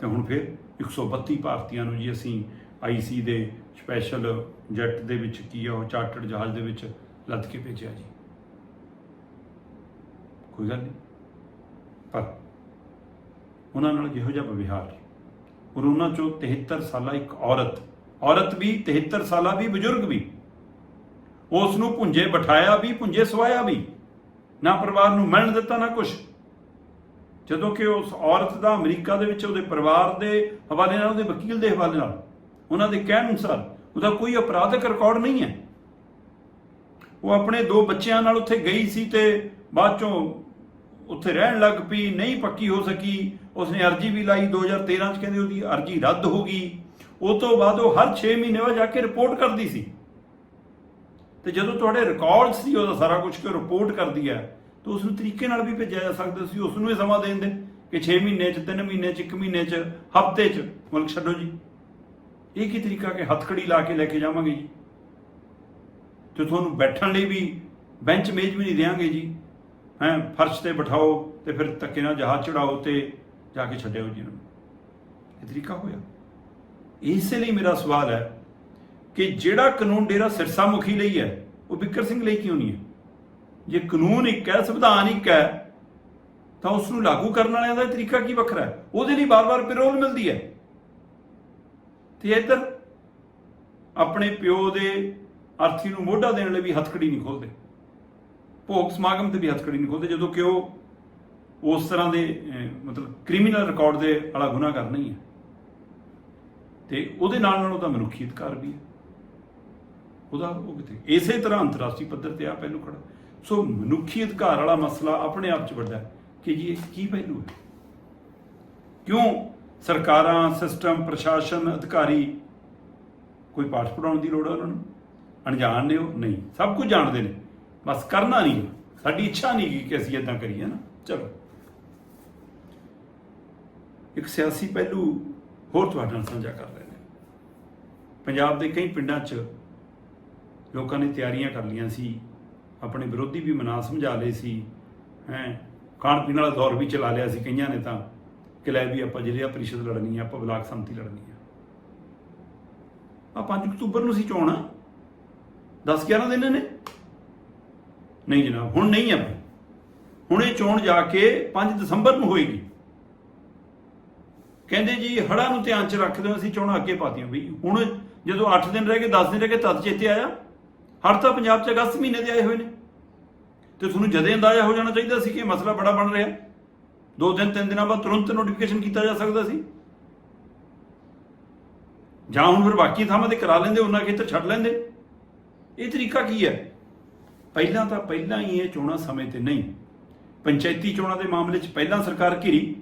S1: ਤੇ ਹੁਣ ਫਿਰ 132 ਭਾਰਤੀਆਂ ਨੂੰ ਜੀ ਅਸੀਂ ਆਈਸੀ ਦੇ ਸਪੈਸ਼ਲ ਜੈਟ ਦੇ ਵਿੱਚ ਕੀ ਆ, ਉਹ ਚਾਰਟਰਡ ਜਹਾਜ਼ ਦੇ ਵਿੱਚ ਲੱਦ ਕੇ ਭੇਜਿਆ ਜੀ। ਕੋਈ ਗੱਲ ਨਹੀਂ। ਪਰ ਉਹਨਾਂ ਨਾਲ ਜਿਹੋ ਜਿਹਾ ਵਿਵਹਾਰ ਔਰ ਉਹਨਾਂ ਚੋਂ 73 ਸਾਲਾ ਇੱਕ ਔਰਤ ਔਰਤ ਵੀ 73 ਸਾਲਾ ਵੀ, ਬਜ਼ੁਰਗ ਵੀ ਉਸ ਨੂੰ ਪੁੰਜੇ ਬਿਠਾਇਆ ਵੀ ਪੁੰਜੇ ਸਵਾਇਆ ਵੀ, ਨਾ ਪਰਿਵਾਰ ਨੂੰ ਮਿਲਣ ਦਿੱਤਾ ਨਾ ਕੁਛ। ਜਦੋਂ ਕਿ ਉਸ ਔਰਤ ਦਾ ਅਮਰੀਕਾ ਦੇ ਵਿੱਚ, ਉਹਦੇ ਪਰਿਵਾਰ ਦੇ ਹਵਾਲੇ ਨਾਲ, ਉਹਦੇ ਵਕੀਲ ਦੇ ਹਵਾਲੇ ਨਾਲ ਉਹਨਾਂ ਦੇ ਕਹਿਣ ਅਨੁਸਾਰ, ਉਹਦਾ ਕੋਈ ਅਪਰਾਧਿਕ ਰਿਕਾਰਡ ਨਹੀਂ ਹੈ। ਉਹ ਆਪਣੇ ਦੋ ਬੱਚਿਆਂ ਨਾਲ ਉੱਥੇ ਗਈ ਸੀ ਤੇ ਬਾਅਦ ਚੋਂ ਉੱਥੇ ਰਹਿਣ ਲੱਗ ਪਈ, ਨਹੀਂ ਪੱਕੀ ਹੋ ਸਕੀ। ਉਸਨੇ ਅਰਜੀ ਵੀ ਲਾਈ 2013 ਚ ਕਹਿੰਦੇ ਉਹਦੀ ਅਰਜੀ ਰੱਦ ਹੋ ਗਈ। ਉਹ ਤੋਂ ਬਾਅਦ ਉਹ ਹਰ 6 ਮਹੀਨੇ ਬਾਅਦ ਜਾ ਕੇ ਰਿਪੋਰਟ ਕਰਦੀ ਸੀ। ਤੇ ਜਦੋਂ ਤੁਹਾਡੇ ਰਿਕਾਰਡ ਸੀ, ਉਹਦਾ ਸਾਰਾ ਕੁਝ ਕਿ ਰਿਪੋਰਟ ਕਰਦੀ ਹੈ, ਤਾਂ ਉਸ ਨੂੰ ਤਰੀਕੇ ਨਾਲ ਵੀ ਭੇਜਿਆ ਜਾ ਸਕਦਾ ਸੀ। ਉਸ ਨੂੰ ਇਹ ਸਮਾਂ ਦੇਣ ਦੇ ਕਿ 6 ਮਹੀਨੇ ਚ 3 ਮਹੀਨੇ ਚ 1 ਮਹੀਨੇ ਚ, ਹਫ਼ਤੇ ਚ। ਮੁਲਕ ਛੱਡੋ ਜੀ। ਇਹ ਕੀ ਤਰੀਕਾ ਕਿ ਹੱਥਕੜੀ ਲਾ ਕੇ ਲੈ ਕੇ ਜਾਵਾਂਗੇ ਜੀ? ਤੇ ਤੁਹਾਨੂੰ ਬੈਠਣ ਲਈ ਵੀ ਬੈਂਚ ਮੇਜ਼ ਵੀ ਨਹੀਂ ਦੇਵਾਂਗੇ ਜੀ। ਹੈ, ਫਰਸ਼ ਤੇ ਬਿਠਾਓ ਤੇ ਫਿਰ ਧੱਕੇ ਨਾਲ ਜਹਾਜ਼ ਚੜਾਓ ਤੇ ਜਾ ਕੇ ਛੱਡਿਓ ਜੀ ਨੂੰ ਇਹ ਤਰੀਕਾ ਹੋਇਆ। ਇਸੇ ਲਈ ਮੇਰਾ ਸਵਾਲ ਹੈ ਕਿ ਜਿਹੜਾ ਕਾਨੂੰਨ ਡੇਰਾ ਸਿਰਸਾ ਮੁਖੀ ਲਈ ਹੈ, ਉਹ ਬਿੱਕਰ ਸਿੰਘ ਲਈ ਕਿਉਂ ਨਹੀਂ ਹੈ? ਜੇ ਕਾਨੂੰਨ ਇੱਕ ਹੈ, ਸੰਵਿਧਾਨ ਇੱਕ ਹੈ, ਤਾਂ ਉਸ ਨੂੰ ਲਾਗੂ ਕਰਨ ਵਾਲਿਆਂ ਦਾ ਤਰੀਕਾ ਕੀ ਵੱਖਰਾ ਹੈ? ਉਹਦੇ ਲਈ ਬਾਰ-ਬਾਰ ਪੈਰੋਲ ਮਿਲਦੀ ਹੈ। ਤੇ ਇੱਧਰ ਆਪਣੇ ਪਿਓ ਦੇ ਅਰਥੀ ਨੂੰ ਮੋਢਾ ਦੇਣ ਲਈ ਵੀ ਹੱਥਕੜੀ ਨਹੀਂ ਖੋਲਦੇ। ਭੋਗ ਸਮਾਗਮ ਤੇ ਵੀ ਹੱਥਕੜੀ ਨਹੀਂ ਖੋਲਦੇ, ਜਦੋਂ ਕਿ ਉਹ ਉਸ ਤਰ੍ਹਾਂ ਦੇ ਮਤਲਬ ਕ੍ਰਿਮੀਨਲ ਰਿਕਾਰਡ ਦੇ ਵਾਲਾ ਕਰਨਾ ਹੀ ਹੈ। ਤੇ ਉਹਦੇ ਨਾਲ ਨਾਲ ਉਹਦਾ ਮਨੁੱਖੀ ਅਧਿਕਾਰ ਵੀ ਹੈ। ਉਹਦਾ ਉਹ ਕਿਤੇ ਇਸੇ ਤਰ੍ਹਾਂ ਅੰਤਰਰਾਸ਼ਟਰੀ ਪੱਧਰ ਤੇ ਆ ਪਹਿਲੂ ਖੜਾ। ਸੋ ਮਨੁੱਖੀ ਅਧਿਕਾਰ ਵਾਲਾ ਮਸਲਾ ਆਪਣੇ ਆਪ 'ਚ ਵੱਡਾ ਹੈ ਕਿ ਜੀ ਇਹ ਕੀ ਪਹਿਲੂ ਹੈ? ਕਿਉਂ ਸਰਕਾਰਾਂ ਸਿਸਟਮ ਪ੍ਰਸ਼ਾਸਨ, ਅਧਿਕਾਰੀ ਕੋਈ ਪਾਠ ਪੜਾਉਣ ਦੀ ਲੋੜ ਹੈ ਉਹਨਾਂ ਨੂੰ? ਅਣਜਾਣ ਨੇ ਉਹ? ਨਹੀਂ। ਸਭ ਕੁਝ ਜਾਣਦੇ ਨੇ। ਬਸ ਕਰਨਾ ਨਹੀਂ ਸਾਡੀ ਇੱਛਾ ਨਹੀਂ ਕਿ ਅਸੀਂ ਇਦਾਂ ਕਰੀਏ ਨਾ। ਚਲੋ। ਇੱਕ ਸਿਆਸੀ ਪਹਿਲੂ ਹੋਰ ਤੁਹਾਡੇ ਨਾਲ ਸਾਂਝਾ ਕਰ ਰਹੇ ਨੇ ਪੰਜਾਬ ਦੇ ਕਈ ਪਿੰਡਾਂ 'ਚ ਲੋਕਾਂ ਨੇ ਤਿਆਰੀਆਂ ਕਰ ਲਈਆਂ ਸੀ। ਆਪਣੇ ਵਿਰੋਧੀ ਵੀ ਮਨਾ ਸਮਝਾ ਲਏ ਸੀ। ਹੈ? ਖਾਣ ਪੀਣ ਵਾਲਾ ਦੌਰ ਵੀ ਚਲਾ ਲਿਆ ਸੀ ਕਈਆਂ ਨੇ ਤਾਂ। ਕਿ ਲੈ ਵੀ ਆਪਾਂ ਜ਼ਿਲ੍ਹਾ ਪ੍ਰੀਸ਼ਦ ਲੜਨੀ ਆ, ਆਪਾਂ ਬਲਾਕ ਸੰਮਤੀ ਲੜਨੀ ਆ। ਆ 5 ਅਕਤੂਬਰ ਨੂੰ ਸੀ ਚੋਣ ਆ। 10 11 ਦਿਨ ਨੇ। ਨਹੀਂ ਜਨਾਬ, ਹੁਣ ਨਹੀਂ ਆ। ਹੁਣ ਇਹ ਚੋਣ ਜਾ ਕੇ 5 ਦਸੰਬਰ ਨੂੰ ਹੋਏਗੀ। ਕਹਿੰਦੇ ਜੀ, ਹੜ੍ਹਾਂ ਨੂੰ ਧਿਆਨ 'ਚ ਰੱਖਦੇ ਹੋ ਅਸੀਂ ਚੋਣਾਂ ਅੱਗੇ ਪਾਤੀਆਂ। ਬਈ ਹੁਣ ਜਦੋਂ 8 ਦਿਨ ਰਹਿ ਗਏ 10 ਦਿਨ ਰਹਿ ਗਏ, ਤਦ ਚੇਤੇ ਆਇਆ। ਹੜ ਤਾਂ ਪੰਜਾਬ 'ਚ ਅਗਸਤ ਮਹੀਨੇ ਦੇ ਆਏ ਹੋਏ ਨੇ। ਤੇ ਤੁਹਾਨੂੰ ਜਦੇ ਅੰਦਾਜ਼ਾ ਹੋ ਜਾਣਾ ਚਾਹੀਦਾ ਸੀ ਕਿ ਇਹ ਮਸਲਾ ਬੜਾ ਬਣ ਰਿਹਾ। ਦੋ ਦਿਨ, ਤਿੰਨ ਦਿਨਾਂ ਬਾਅਦ ਤੁਰੰਤ ਨੋਟੀਫਿਕੇਸ਼ਨ ਕੀਤਾ ਜਾ ਸਕਦਾ ਸੀ। ਜਾਂ ਹੁਣ ਫਿਰ ਬਾਕੀ ਥਾਵਾਂ ਤੇ ਕਰਾ ਲੈਂਦੇ, ਉਹਨਾਂ ਖੇਤਰ ਛੱਡ ਲੈਂਦੇ। ਇਹ ਤਰੀਕਾ ਕੀ ਹੈ? ਪਹਿਲਾਂ ਤਾਂ ਪਹਿਲਾਂ ਹੀ ਇਹ ਚੋਣਾਂ ਸਮੇਂ ਤੇ ਨਹੀਂ। ਪੰਚਾਇਤੀ ਚੋਣਾਂ ਦੇ ਮਾਮਲੇ 'ਚ ਪਹਿਲਾਂ ਸਰਕਾਰ ਘਿਰੀ।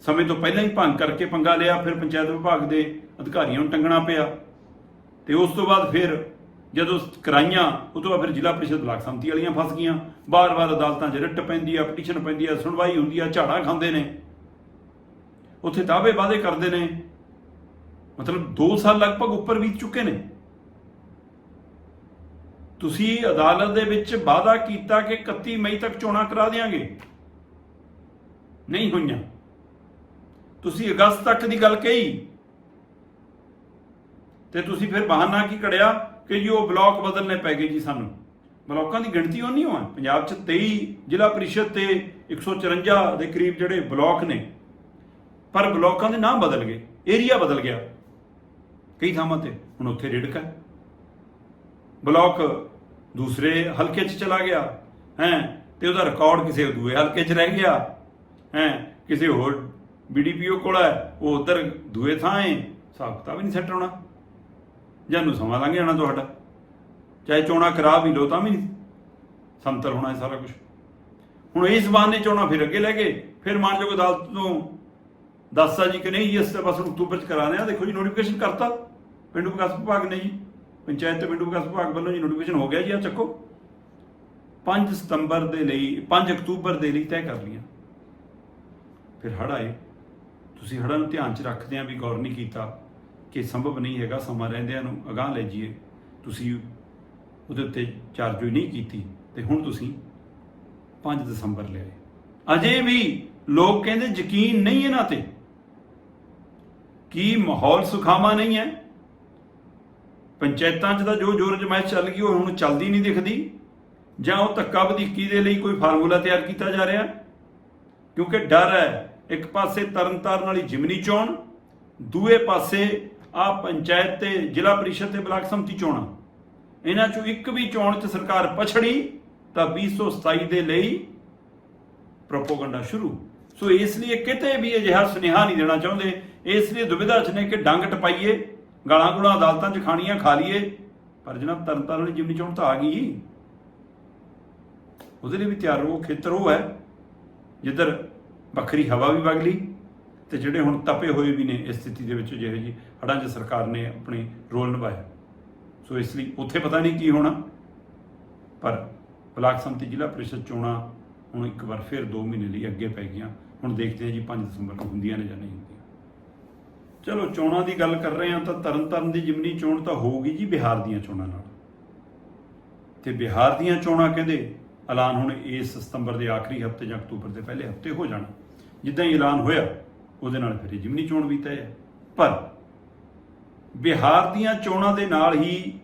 S1: ਸਮੇਂ ਤੋਂ ਪਹਿਲਾਂ ਹੀ ਭੰਗ ਕਰਕੇ ਪੰਗਾ ਲਿਆ, ਫਿਰ ਪੰਚਾਇਤ ਵਿਭਾਗ ਦੇ ਅਧਿਕਾਰੀਆਂ ਨੂੰ ਟੰਗਣਾ ਪਿਆ। ਤੇ ਉਸ ਤੋਂ ਬਾਅਦ ਫਿਰ ਜਦੋਂ ਕਰਾਈਆਂ ਉਸ ਤੋਂ ਬਾਅਦ ਫਿਰ ਜ਼ਿਲ੍ਹਾ ਪ੍ਰੀਸ਼ਦ ਬਲਾਕ ਸੰਮਤੀ ਵਾਲੀਆਂ ਫਸ ਗਈਆਂ। ਬਾਰ-ਬਾਰ ਅਦਾਲਤਾਂ 'ਚ ਰਿਟ ਪੈਂਦੀ ਆ, ਪਟੀਸ਼ਨ ਪੈਂਦੀ ਆ, ਸੁਣਵਾਈ ਹੁੰਦੀ ਆ, ਝਾੜਾ ਖਾਂਦੇ ਨੇ। ਉੱਥੇ ਦਾਅਵੇ ਵਾਅਦੇ ਕਰਦੇ ਨੇ। ਮਤਲਬ 2 ਸਾਲ ਲਗਭਗ ਉੱਪਰ ਬੀਤ ਚੁੱਕੇ ਨੇ। ਤੁਸੀਂ ਅਦਾਲਤ ਦੇ ਵਿੱਚ ਵਾਅਦਾ ਕੀਤਾ ਕਿ 31 ਮਈ ਤੱਕ ਚੋਣਾਂ ਕਰਾ ਦੇਾਂਗੇ ਨਹੀਂ ਹੋਈਆਂ। ਤੁਸੀਂ ਅਗਸਤ ਤੱਕ ਦੀ ਗੱਲ ਕਹੀ। ਤੇ ਤੁਸੀਂ ਫਿਰ ਬਹਾਨਾ ਕੀ ਕੜਿਆ? ਕਿ ਜੀ ਉਹ ਬਲਾਕ ਬਦਲਨੇ ਪੈ ਗਏ ਜੀ ਸਾਨੂੰ। ਬਲਾਕਾਂ ਦੀ ਗਿਣਤੀ ਉਹ ਨਹੀਂ ਹੋਆ ਪੰਜਾਬ 'ਚ 23 ਜ਼ਿਲ੍ਹਾ ਪ੍ਰੀਸ਼ਦ ਤੇ 154 ਦੇ ਕਰੀਬ ਜਿਹੜੇ ਬਲਾਕ ਨੇ, ਪਰ ਬਲਾਕਾਂ ਦੇ ਨਾਮ ਬਦਲ ਗਏ, ਏਰੀਆ ਬਦਲ ਗਿਆ। ਕਈ ਥਾਵਾਂ ਤੇ ਹੁਣ ਉੱਥੇ ਰਿੜਕ ਹੈ। ਬਲਾਕ ਦੂਸਰੇ ਹਲਕੇ 'ਚ ਚਲਾ ਗਿਆ, ਹੈ, ਤੇ ਉਹਦਾ ਰਿਕਾਰਡ ਕਿਸੇ ਦੂਏ ਹਲਕੇ 'ਚ ਰਹਿ ਗਿਆ, ਹੈ, ਕਿਸੇ ਹੋਰ ਬੀਡੀਪੀਓ ਕੋਲ ਹੈ, ਉਹ ਉਧਰ ਦੂਏ ਥਾਂ ਹੈ, ਹਿਸਾਬ ਕਿਤਾਬ ਵੀ ਨਹੀਂ ਸੈੱਟ ਹੋਣਾ। ਜਾਨੂੰ ਸਮਾਂ ਲੰਘ ਜਾਣਾ ਤੁਹਾਡਾ? ਚਾਹੇ ਚੋਣਾ ਕਰਾ ਵੀ ਲੋ ਤਾਂ ਵੀ ਨਹੀਂ। ਸਮਤਲ ਹੋਣਾ ਹੈ ਸਾਰਾ ਕੁਝ ਹੁਣ ਇਸ ਨੇ ਚੋਣਾ ਫਿਰ ਅੱਗੇ ਲੈ ਗਏ ਫਿਰ ਮੰਨ ਲਓ ਅਦਾਲਤ ਤੋਂ ਦੱਸਦਾ ਜੀ ਕਿ ਨਹੀਂ ਜੀ ਇਸ ਤੇ ਬਸ ਅਕਤੂਬਰ ਚ ਕਰਾ ਦਿਆਂ ਦੇਖੋ ਜੀ ਨੋਟੀਫਿਕੇਸ਼ਨ ਕਰਤਾ। ਪਿੰਡੂ ਵਿਕਾਸ ਵਿਭਾਗ ਨੇ ਜੀ। ਪੰਚਾਇਤ ਤੇ ਪਿੰਡੂ ਵਿਕਾਸ ਵਿਭਾਗ ਵੱਲੋਂ ਜੀ ਨੋਟੀਫਿਕੇਸ਼ਨ ਹੋ ਗਿਆ ਜੀ, ਆ ਚੱਕੋ। 5 ਸਤੰਬਰ ਦੇ ਲਈ 5 ਅਕਤੂਬਰ ਦੇ ਲਈ ਤੈਅ ਕਰ ਲੀਆਂ ਫਿਰ ਹੜ੍ਹ ਆਏ। ਤੁਸੀਂ ਹੜ੍ਹਾਂ ਨੂੰ ਧਿਆਨ 'ਚ ਰੱਖਦੇ ਰੱਖਦਿਆਂ ਵੀ ਗੌਰ ਨਹੀਂ ਕੀਤਾ। ਕਿ ਸੰਭਵ ਨਹੀਂ ਹੈਗਾ, ਸਮਾਂ ਰਹਿੰਦਿਆਂ ਨੂੰ ਅਗਾਹ ਲੈ ਜਾਈਏ। ਤੁਸੀਂ ਉਹਦੇ ਉੱਤੇ ਚਾਰਜ ਨਹੀਂ ਕੀਤੀ ਤੇ ਹੁਣ ਤੁਸੀਂ 5 ਦਸੰਬਰ ਲਿਆਏ। ਅਜੇ ਵੀ ਲੋਕ ਕਹਿੰਦੇ ਯਕੀਨ ਨਹੀਂ ਇਹਨਾਂ ਤੇ। ਕੀ ਮਾਹੌਲ ਸੁਖਾਵਾ ਨਹੀਂ ਹੈ। ਪੰਚਾਇਤਾਂ 'ਚ ਤਾਂ ਜੋ ਜੋਰ ਜਮਾਇਸ਼ ਚੱਲ ਗਈ, ਉਹ ਹੁਣ ਚੱਲਦੀ ਨਹੀਂ ਦਿਖਦੀ। ਜਾਂ ਉਹ ਧੱਕਾ ਵਧੀਕੀ ਦੇ ਲਈ ਕੋਈ ਫਾਰਮੂਲਾ ਤਿਆਰ ਕੀਤਾ ਜਾ ਰਿਹਾ। ਕਿਉਂਕਿ ਡਰ ਹੈ, ਇੱਕ ਪਾਸੇ ਤਰਨਤਾਰਨ ਵਾਲੀ ਜਿਮਨੀ ਚੋਣ, ਦੂਏ ਪਾਸੇ ਆ ਪੰਚਾਇਤ ਤੇ ਜ਼ਿਲ੍ਹਾ ਪ੍ਰੀਸ਼ਦ ਤੇ ਬਲਾਕ ਸੰਮਤੀ ਚੋਣਾਂ। ਇਹਨਾਂ ਚੋਂ ਇੱਕ ਵੀ ਚੋਣ 'ਚ ਸਰਕਾਰ ਪਛੜੀ, ਤਾਂ 2027 ਦੇ ਲਈ ਪ੍ਰੋਪੋਗੰਡਾ ਸ਼ੁਰੂ। ਸੋ ਇਸ ਲਈ ਕਿਤੇ ਵੀ ਅਜਿਹਾ ਸੁਨੇਹਾ ਨਹੀਂ ਦੇਣਾ ਚਾਹੁੰਦੇ। ਇਸ ਲਈ ਦੁਬਿਧਾ 'ਚ ਨੇ ਕਿ ਡੰਗ ਟਪਾਈਏ, ਗਾਲਾਂ ਗੁਲਾਂ ਅਦਾਲਤਾਂ 'ਚ ਖਾਣੀਆਂ ਖਾ ਲਈਏ। ਪਰ ਜਨਾਬ ਤਰਨਤਾਰਨ ਵਾਲੀ ਜਿਮਨੀ ਚੋਣ ਤਾਂ ਆ ਗਈ ਉਹਦੇ ਲਈ ਵੀ ਤਿਆਰ ਰਹੋ, ਖੇਤਰ ਉਹ ਹੈ। ਜਿੱਧਰ ਵੱਖਰੀ ਹਵਾ ਵੀ ਵਗ ਲਈ। ਤੇ ਜਿਹੜੇ ਹੁਣ ਤਪੇ ਹੋਏ ਵੀ ਨੇ ਇਸ ਸਥਿਤੀ ਦੇ ਵਿੱਚ ਜਿਹੇ ਜੀ ਹੜਾਂ 'ਚ ਸਰਕਾਰ ਨੇ ਆਪਣੇ ਰੋਲ ਨਿਭਾਇਆ। ਸੋ ਇਸ ਲਈ ਉੱਥੇ ਪਤਾ ਨਹੀਂ ਕੀ ਹੋਣਾ, ਪਰ ਬਲਾਕ ਸੰਮਤੀ ਜ਼ਿਲ੍ਹਾ ਪ੍ਰੀਸ਼ਦ ਚੋਣਾਂ ਹੁਣ ਇੱਕ ਵਾਰ ਫਿਰ 2 ਮਹੀਨੇ ਲਈ ਅੱਗੇ ਪੈ ਗਈਆਂ। ਹੁਣ ਦੇਖਦੇ ਹਾਂ ਜੀ 5 ਦਸੰਬਰ ਨੂੰ ਹੁੰਦੀਆਂ ਨੇ ਜਾਂ ਨਹੀਂ ਹੁੰਦੀਆਂ। ਚਲੋ ਚੋਣਾਂ ਦੀ ਗੱਲ ਕਰ ਰਹੇ ਹਾਂ ਤਾਂ ਤਰਨਤਾਰਨ ਦੀ ਜਿਮਨੀ ਚੋਣ ਤਾਂ ਹੋਊਗੀ ਜੀ ਬਿਹਾਰ ਦੀਆਂ ਚੋਣਾਂ ਨਾਲ। ਤੇ ਬਿਹਾਰ ਦੀਆਂ ਚੋਣਾਂ ਕਹਿੰਦੇ ਐਲਾਨ ਹੁਣ ਇਸ ਸਤੰਬਰ ਦੇ ਆਖਰੀ ਹਫ਼ਤੇ ਜਾਂ ਅਕਤੂਬਰ ਦੇ ਪਹਿਲੇ ਹਫ਼ਤੇ ਹੋ ਜਾਣਾ। ਜਿੱਦਾਂ ਹੀ ਐਲਾਨ ਹੋਇਆ ਉਹਦੇ ਨਾਲ ਫਿਰ ਜਿਮਨੀ ਚੋਣ ਵੀ ਤੈਅ ਹੈ। ਪਰ ਬਿਹਾਰ ਦੀਆਂ ਚੋਣਾਂ ਦੇ ਨਾਲ ਹੀ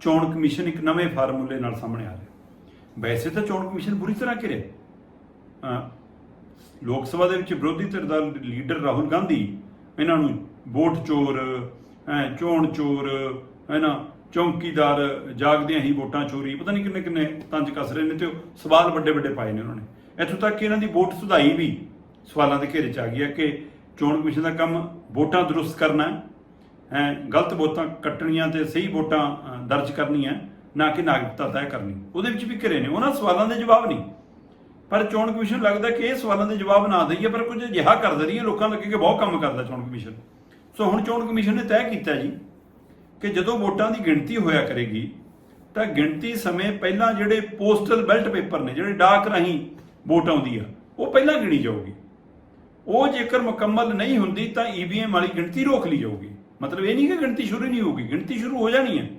S1: ਚੋਣ ਕਮਿਸ਼ਨ ਇੱਕ ਨਵੇਂ ਫਾਰਮੂਲੇ ਨਾਲ ਸਾਹਮਣੇ ਆ ਰਿਹਾ। ਵੈਸੇ ਤਾਂ ਚੋਣ ਕਮਿਸ਼ਨ ਬੁਰੀ ਤਰ੍ਹਾਂ ਘਿਰੇ ਲੋਕ ਸਭਾ ਦੇ ਵਿੱਚ ਵਿਰੋਧੀ ਧਿਰ ਦਾ ਲੀਡਰ ਰਾਹੁਲ ਗਾਂਧੀ, ਇਹਨਾਂ ਨੂੰ ਵੋਟ ਚੋਰ ਚੋਣ ਚੋਰ ਹੈ ਨਾ ਚੌਂਕੀਦਾਰ ਜਾਗਦਿਆਂ ਹੀ ਵੋਟਾਂ ਚੋਰੀ, ਪਤਾ ਨਹੀਂ ਕਿੰਨੇ ਕਿੰਨੇ ਤੰਜ ਕੱਸ ਰਹੇ ਨੇ ਤੇ ਉਹ ਸਵਾਲ ਵੱਡੇ ਵੱਡੇ ਪਾਏ ਨੇ ਉਹਨਾਂ ਨੇ। ਇੱਥੋਂ ਤੱਕ ਕਿ ਇਹਨਾਂ ਦੀ ਵੋਟ ਸੁਧਾਈ ਵੀ ਸਵਾਲਾਂ ਦੇ ਘੇਰੇ ਚ ਆ ਗਈ ਹੈ ਕਿ ਚੋਣ ਕਮਿਸ਼ਨ ਦਾ ਕੰਮ ਵੋਟਾਂ ਦਰੁਸਤ ਕਰਨਾ ਹੈ। ਗਲਤ ਵੋਟਾਂ ਕੱਟਣੀਆਂ ਤੇ ਸਹੀ ਵੋਟਾਂ ਦਰਜ ਕਰਨੀਆਂ ਨਾ ਕਿ ਨਾਗਰਿਕਤਾ ਤੈਅ ਕਰਨੀ। ਉਹਦੇ ਵਿੱਚ ਵੀ ਘਿਰੇ ਨੇ। ਉਹਨਾਂ ਸਵਾਲਾਂ ਦੇ ਜਵਾਬ ਨਹੀਂ। ਪਰ ਚੋਣ ਕਮਿਸ਼ਨ ਲੱਗਦਾ ਕਿ ਇਹ ਸਵਾਲਾਂ ਦੇ ਜਵਾਬ ਨਾ ਦਈਏ, ਪਰ ਕੁਝ ਅਜਿਹਾ ਕਰ ਦੇ ਲੋਕਾਂ ਨੂੰ ਲੱਗੇ ਕਿ ਬਹੁਤ ਕੰਮ ਕਰਦਾ ਚੋਣ ਕਮਿਸ਼ਨ। ਸੋ ਹੁਣ ਚੋਣ ਕਮਿਸ਼ਨ ਨੇ ਤੈਅ ਕੀਤਾ ਜੀ ਕਿ ਜਦੋਂ ਵੋਟਾਂ ਦੀ ਗਿਣਤੀ ਹੋਇਆ ਕਰੇਗੀ, ਤਾਂ ਗਿਣਤੀ ਸਮੇਂ ਪਹਿਲਾਂ ਜਿਹੜੇ ਪੋਸਟਲ ਬੈਲਟ ਪੇਪਰ ਨੇ, ਜਿਹੜੇ ਡਾਕ ਰਾਹੀਂ ਵੋਟ ਆਉਂਦੀ ਆ, ਉਹ ਪਹਿਲਾਂ ਗਿਣੀ ਜਾਊਗੀ। ਉਹ ਜੇਕਰ ਮੁਕੰਮਲ ਨਹੀਂ ਹੁੰਦੀ ਤਾਂ ਈਵੀਐਮ ਵਾਲੀ ਗਿਣਤੀ ਰੋਕ ਲਈ ਜਾਊਗੀ। ਮਤਲਬ ਇਹ ਨਹੀਂ ਕਿ ਗਿਣਤੀ ਸ਼ੁਰੂ ਨਹੀਂ ਹੋਊਗੀ, ਗਿਣਤੀ ਸ਼ੁਰੂ ਹੋ ਜਾਣੀ ਹੈ।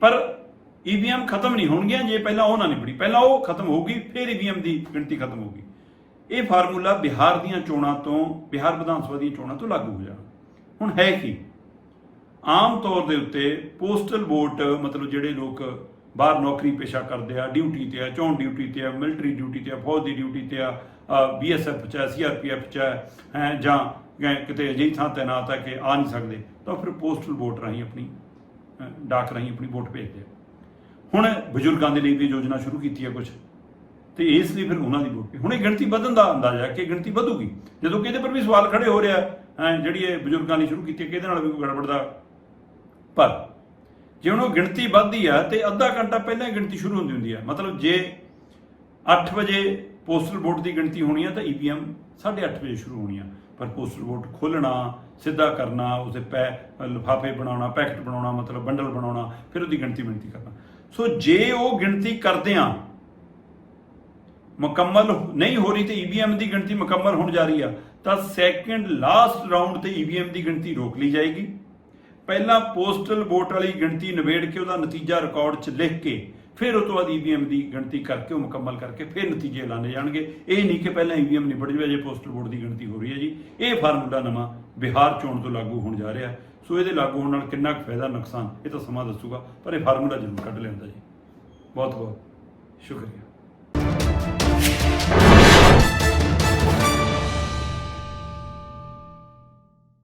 S1: ਪਰ ਈਵੀਐਮ ਖਤਮ ਨਹੀਂ ਹੋਣਗੀਆਂ, ਜੇ ਪਹਿਲਾਂ ਉਹ ਨਾ ਨਿਬੜੀ। ਪਹਿਲਾਂ ਉਹ ਖਤਮ ਹੋਊਗੀ, ਫਿਰ ਈਵੀਐਮ ਦੀ ਗਿਣਤੀ ਖਤਮ ਹੋਊਗੀ। ਇਹ ਫਾਰਮੂਲਾ ਬਿਹਾਰ ਦੀਆਂ ਚੋਣਾਂ ਤੋਂ, ਬਿਹਾਰ ਵਿਧਾਨ ਸਭਾ ਦੀਆਂ ਚੋਣਾਂ ਤੋਂ ਲਾਗੂ ਹੋ ਜਾਣਾ। ਹੁਣ ਹੈ ਕੀ? ਆਮ ਤੌਰ ਦੇ ਉੱਤੇ ਪੋਸਟਲ ਵੋਟ, ਮਤਲਬ ਜਿਹੜੇ ਲੋਕ ਬਾਹਰ ਨੌਕਰੀ ਪੇਸ਼ਾ ਕਰਦੇ ਆ ਡਿਊਟੀ ਤੇ ਆ ਚੋਣ ਡਿਊਟੀ ਤੇ ਆ ਮਿਲਟਰੀ ਡਿਊਟੀ ਤੇ ਆ ਫੌਜ ਦੀ ਡਿਊਟੀ ਤੇ ਆ ਬੀਐਸਐਫ ਚ ਆ ਸੀਆਰਪੀਐਫ ਚ ਆ, ਹੈ ਜਾਂ ਜਾਂ ਕਿਤੇ ਅਜਿਹੀ ਥਾਂ ਤੈਨਾਤ ਹੈ ਕਿ ਆ ਨਹੀਂ ਸਕਦੇ ਤਾਂ ਫਿਰ ਪੋਸਟਲ ਵੋਟ ਰਾਹੀਂ ਆਪਣੀ ਡਾਕ ਰਾਹੀਂ ਆਪਣੀ ਵੋਟ ਭੇਜਦੇ ਆ। ਹੁਣ ਬਜ਼ੁਰਗਾਂ ਦੇ ਲਈ ਵੀ ਯੋਜਨਾ ਸ਼ੁਰੂ ਕੀਤੀ ਹੈ ਕੁਝ ਤੇ ਇਸ ਲਈ ਫਿਰ ਉਹਨਾਂ ਦੀ ਵੋਟ ਹੁਣ ਇਹ ਗਿਣਤੀ ਵਧਣ ਦਾ ਅੰਦਾਜ਼ਾ ਹੈ ਕਿ ਗਿਣਤੀ ਵਧੂਗੀ ਜਦੋਂ ਕਿਹਦੇ ਪਰ ਵੀ ਸਵਾਲ ਖੜੇ ਹੋ ਰਿਹਾ ਹੈ ਜਿਹੜੀ ਇਹ ਬਜ਼ੁਰਗਾਂ ਨੇ ਸ਼ੁਰੂ ਕੀਤੀ ਹੈ ਕਿਹਦੇ ਨਾਲ ਵੀ ਕੋਈ ਗੜਬੜ ਦਾ ਪਰ ਜੇ ਹੁਣ ਉਹ ਗਿਣਤੀ ਵੱਧਦੀ ਆ ਤੇ ਅੱਧਾ ਘੰਟਾ ਪਹਿਲਾਂ ਹੀ ਗਿਣਤੀ ਸ਼ੁਰੂ ਹੁੰਦੀ ਹੁੰਦੀ ਆ। ਮਤਲਬ ਜੇ 8 ਵਜੇ ਪੋਸਟਲ ਵੋਟ ਦੀ ਗਿਣਤੀ ਹੋਣੀ ਆ ਤਾਂ ਈਵੀਐਮ 8:30 ਵਜੇ ਸ਼ੁਰੂ ਹੋਣੀ ਆ। ਪਰ ਪੋਸਟਲ ਵੋਟ ਖੋਲਣਾ ਸਿੱਧਾ ਕਰਨਾ, ਉਸੇ ਪੈ, ਲਿਫਾਫੇ ਬਣਾਉਣਾ, ਪੈਕਟ ਬਣਾਉਣਾ, ਮਤਲਬ ਬੰਡਲ ਬਣਾਉਣਾ, ਫਿਰ ਉਹਦੀ ਗਿਣਤੀ ਮਿਣਤੀ ਕਰਨਾ। ਸੋ ਜੇ ਉਹ ਗਿਣਤੀ ਕਰਦੇ ਆ, ਮੁਕੰਮਲ ਨਹੀਂ ਹੋ ਰਹੀ ਤੇ ਈਵੀਐਮ ਦੀ ਗਿਣਤੀ ਮੁਕੰਮਲ ਹੋਣ ਜਾ ਰਹੀ ਆ, ਤਾਂ ਸੈਕੰਡ ਲਾਸਟ ਰਾਉਂਡ ਤੇ ਈਵੀਐਮ ਦੀ ਗਿਣਤੀ ਰੋਕ ਲਈ ਜਾਏਗੀ। ਪਹਿਲਾਂ ਪੋਸਟਲ ਵੋਟ ਵਾਲੀ ਗਿਣਤੀ ਨਿਬੇੜ ਕੇ ਉਹਦਾ ਨਤੀਜਾ ਰਿਕਾਰਡ 'ਚ ਲਿਖ ਕੇ ਫਿਰ ਉਹ ਤੋਂ ਬਾਅਦ ਈਵੀਐਮ ਦੀ ਗਿਣਤੀ ਕਰਕੇ ਉਹ ਮੁਕੰਮਲ ਕਰਕੇ ਫਿਰ ਨਤੀਜੇ ਐਲਾਨੇ ਜਾਣਗੇ। ਇਹ ਨਹੀਂ ਕਿ ਪਹਿਲਾਂ ਈਵੀਐਮ ਨਿਬੜ ਜਾਵੇ ਜੇ ਪੋਸਟਲ ਵੋਟ ਦੀ ਗਿਣਤੀ ਹੋ ਰਹੀ ਹੈ ਜੀ। ਇਹ ਫਾਰਮੂਲਾ ਨਵਾਂ ਬਿਹਾਰ ਚੋਣ ਤੋਂ ਲਾਗੂ ਹੋਣ ਜਾ ਰਿਹਾ। ਸੋ ਇਹਦੇ ਲਾਗੂ ਹੋਣ ਨਾਲ ਕਿੰਨਾ ਕੁ ਫਾਇਦਾ, ਨੁਕਸਾਨ, ਇਹ ਤਾਂ ਸਮਾਂ ਦੱਸੂਗਾ, ਪਰ ਇਹ ਫਾਰਮੂਲਾ ਜ਼ਰੂਰ ਕੱਢ ਲੈਂਦਾ ਜੀ। ਬਹੁਤ ਬਹੁਤ ਸ਼ੁਕਰੀਆ।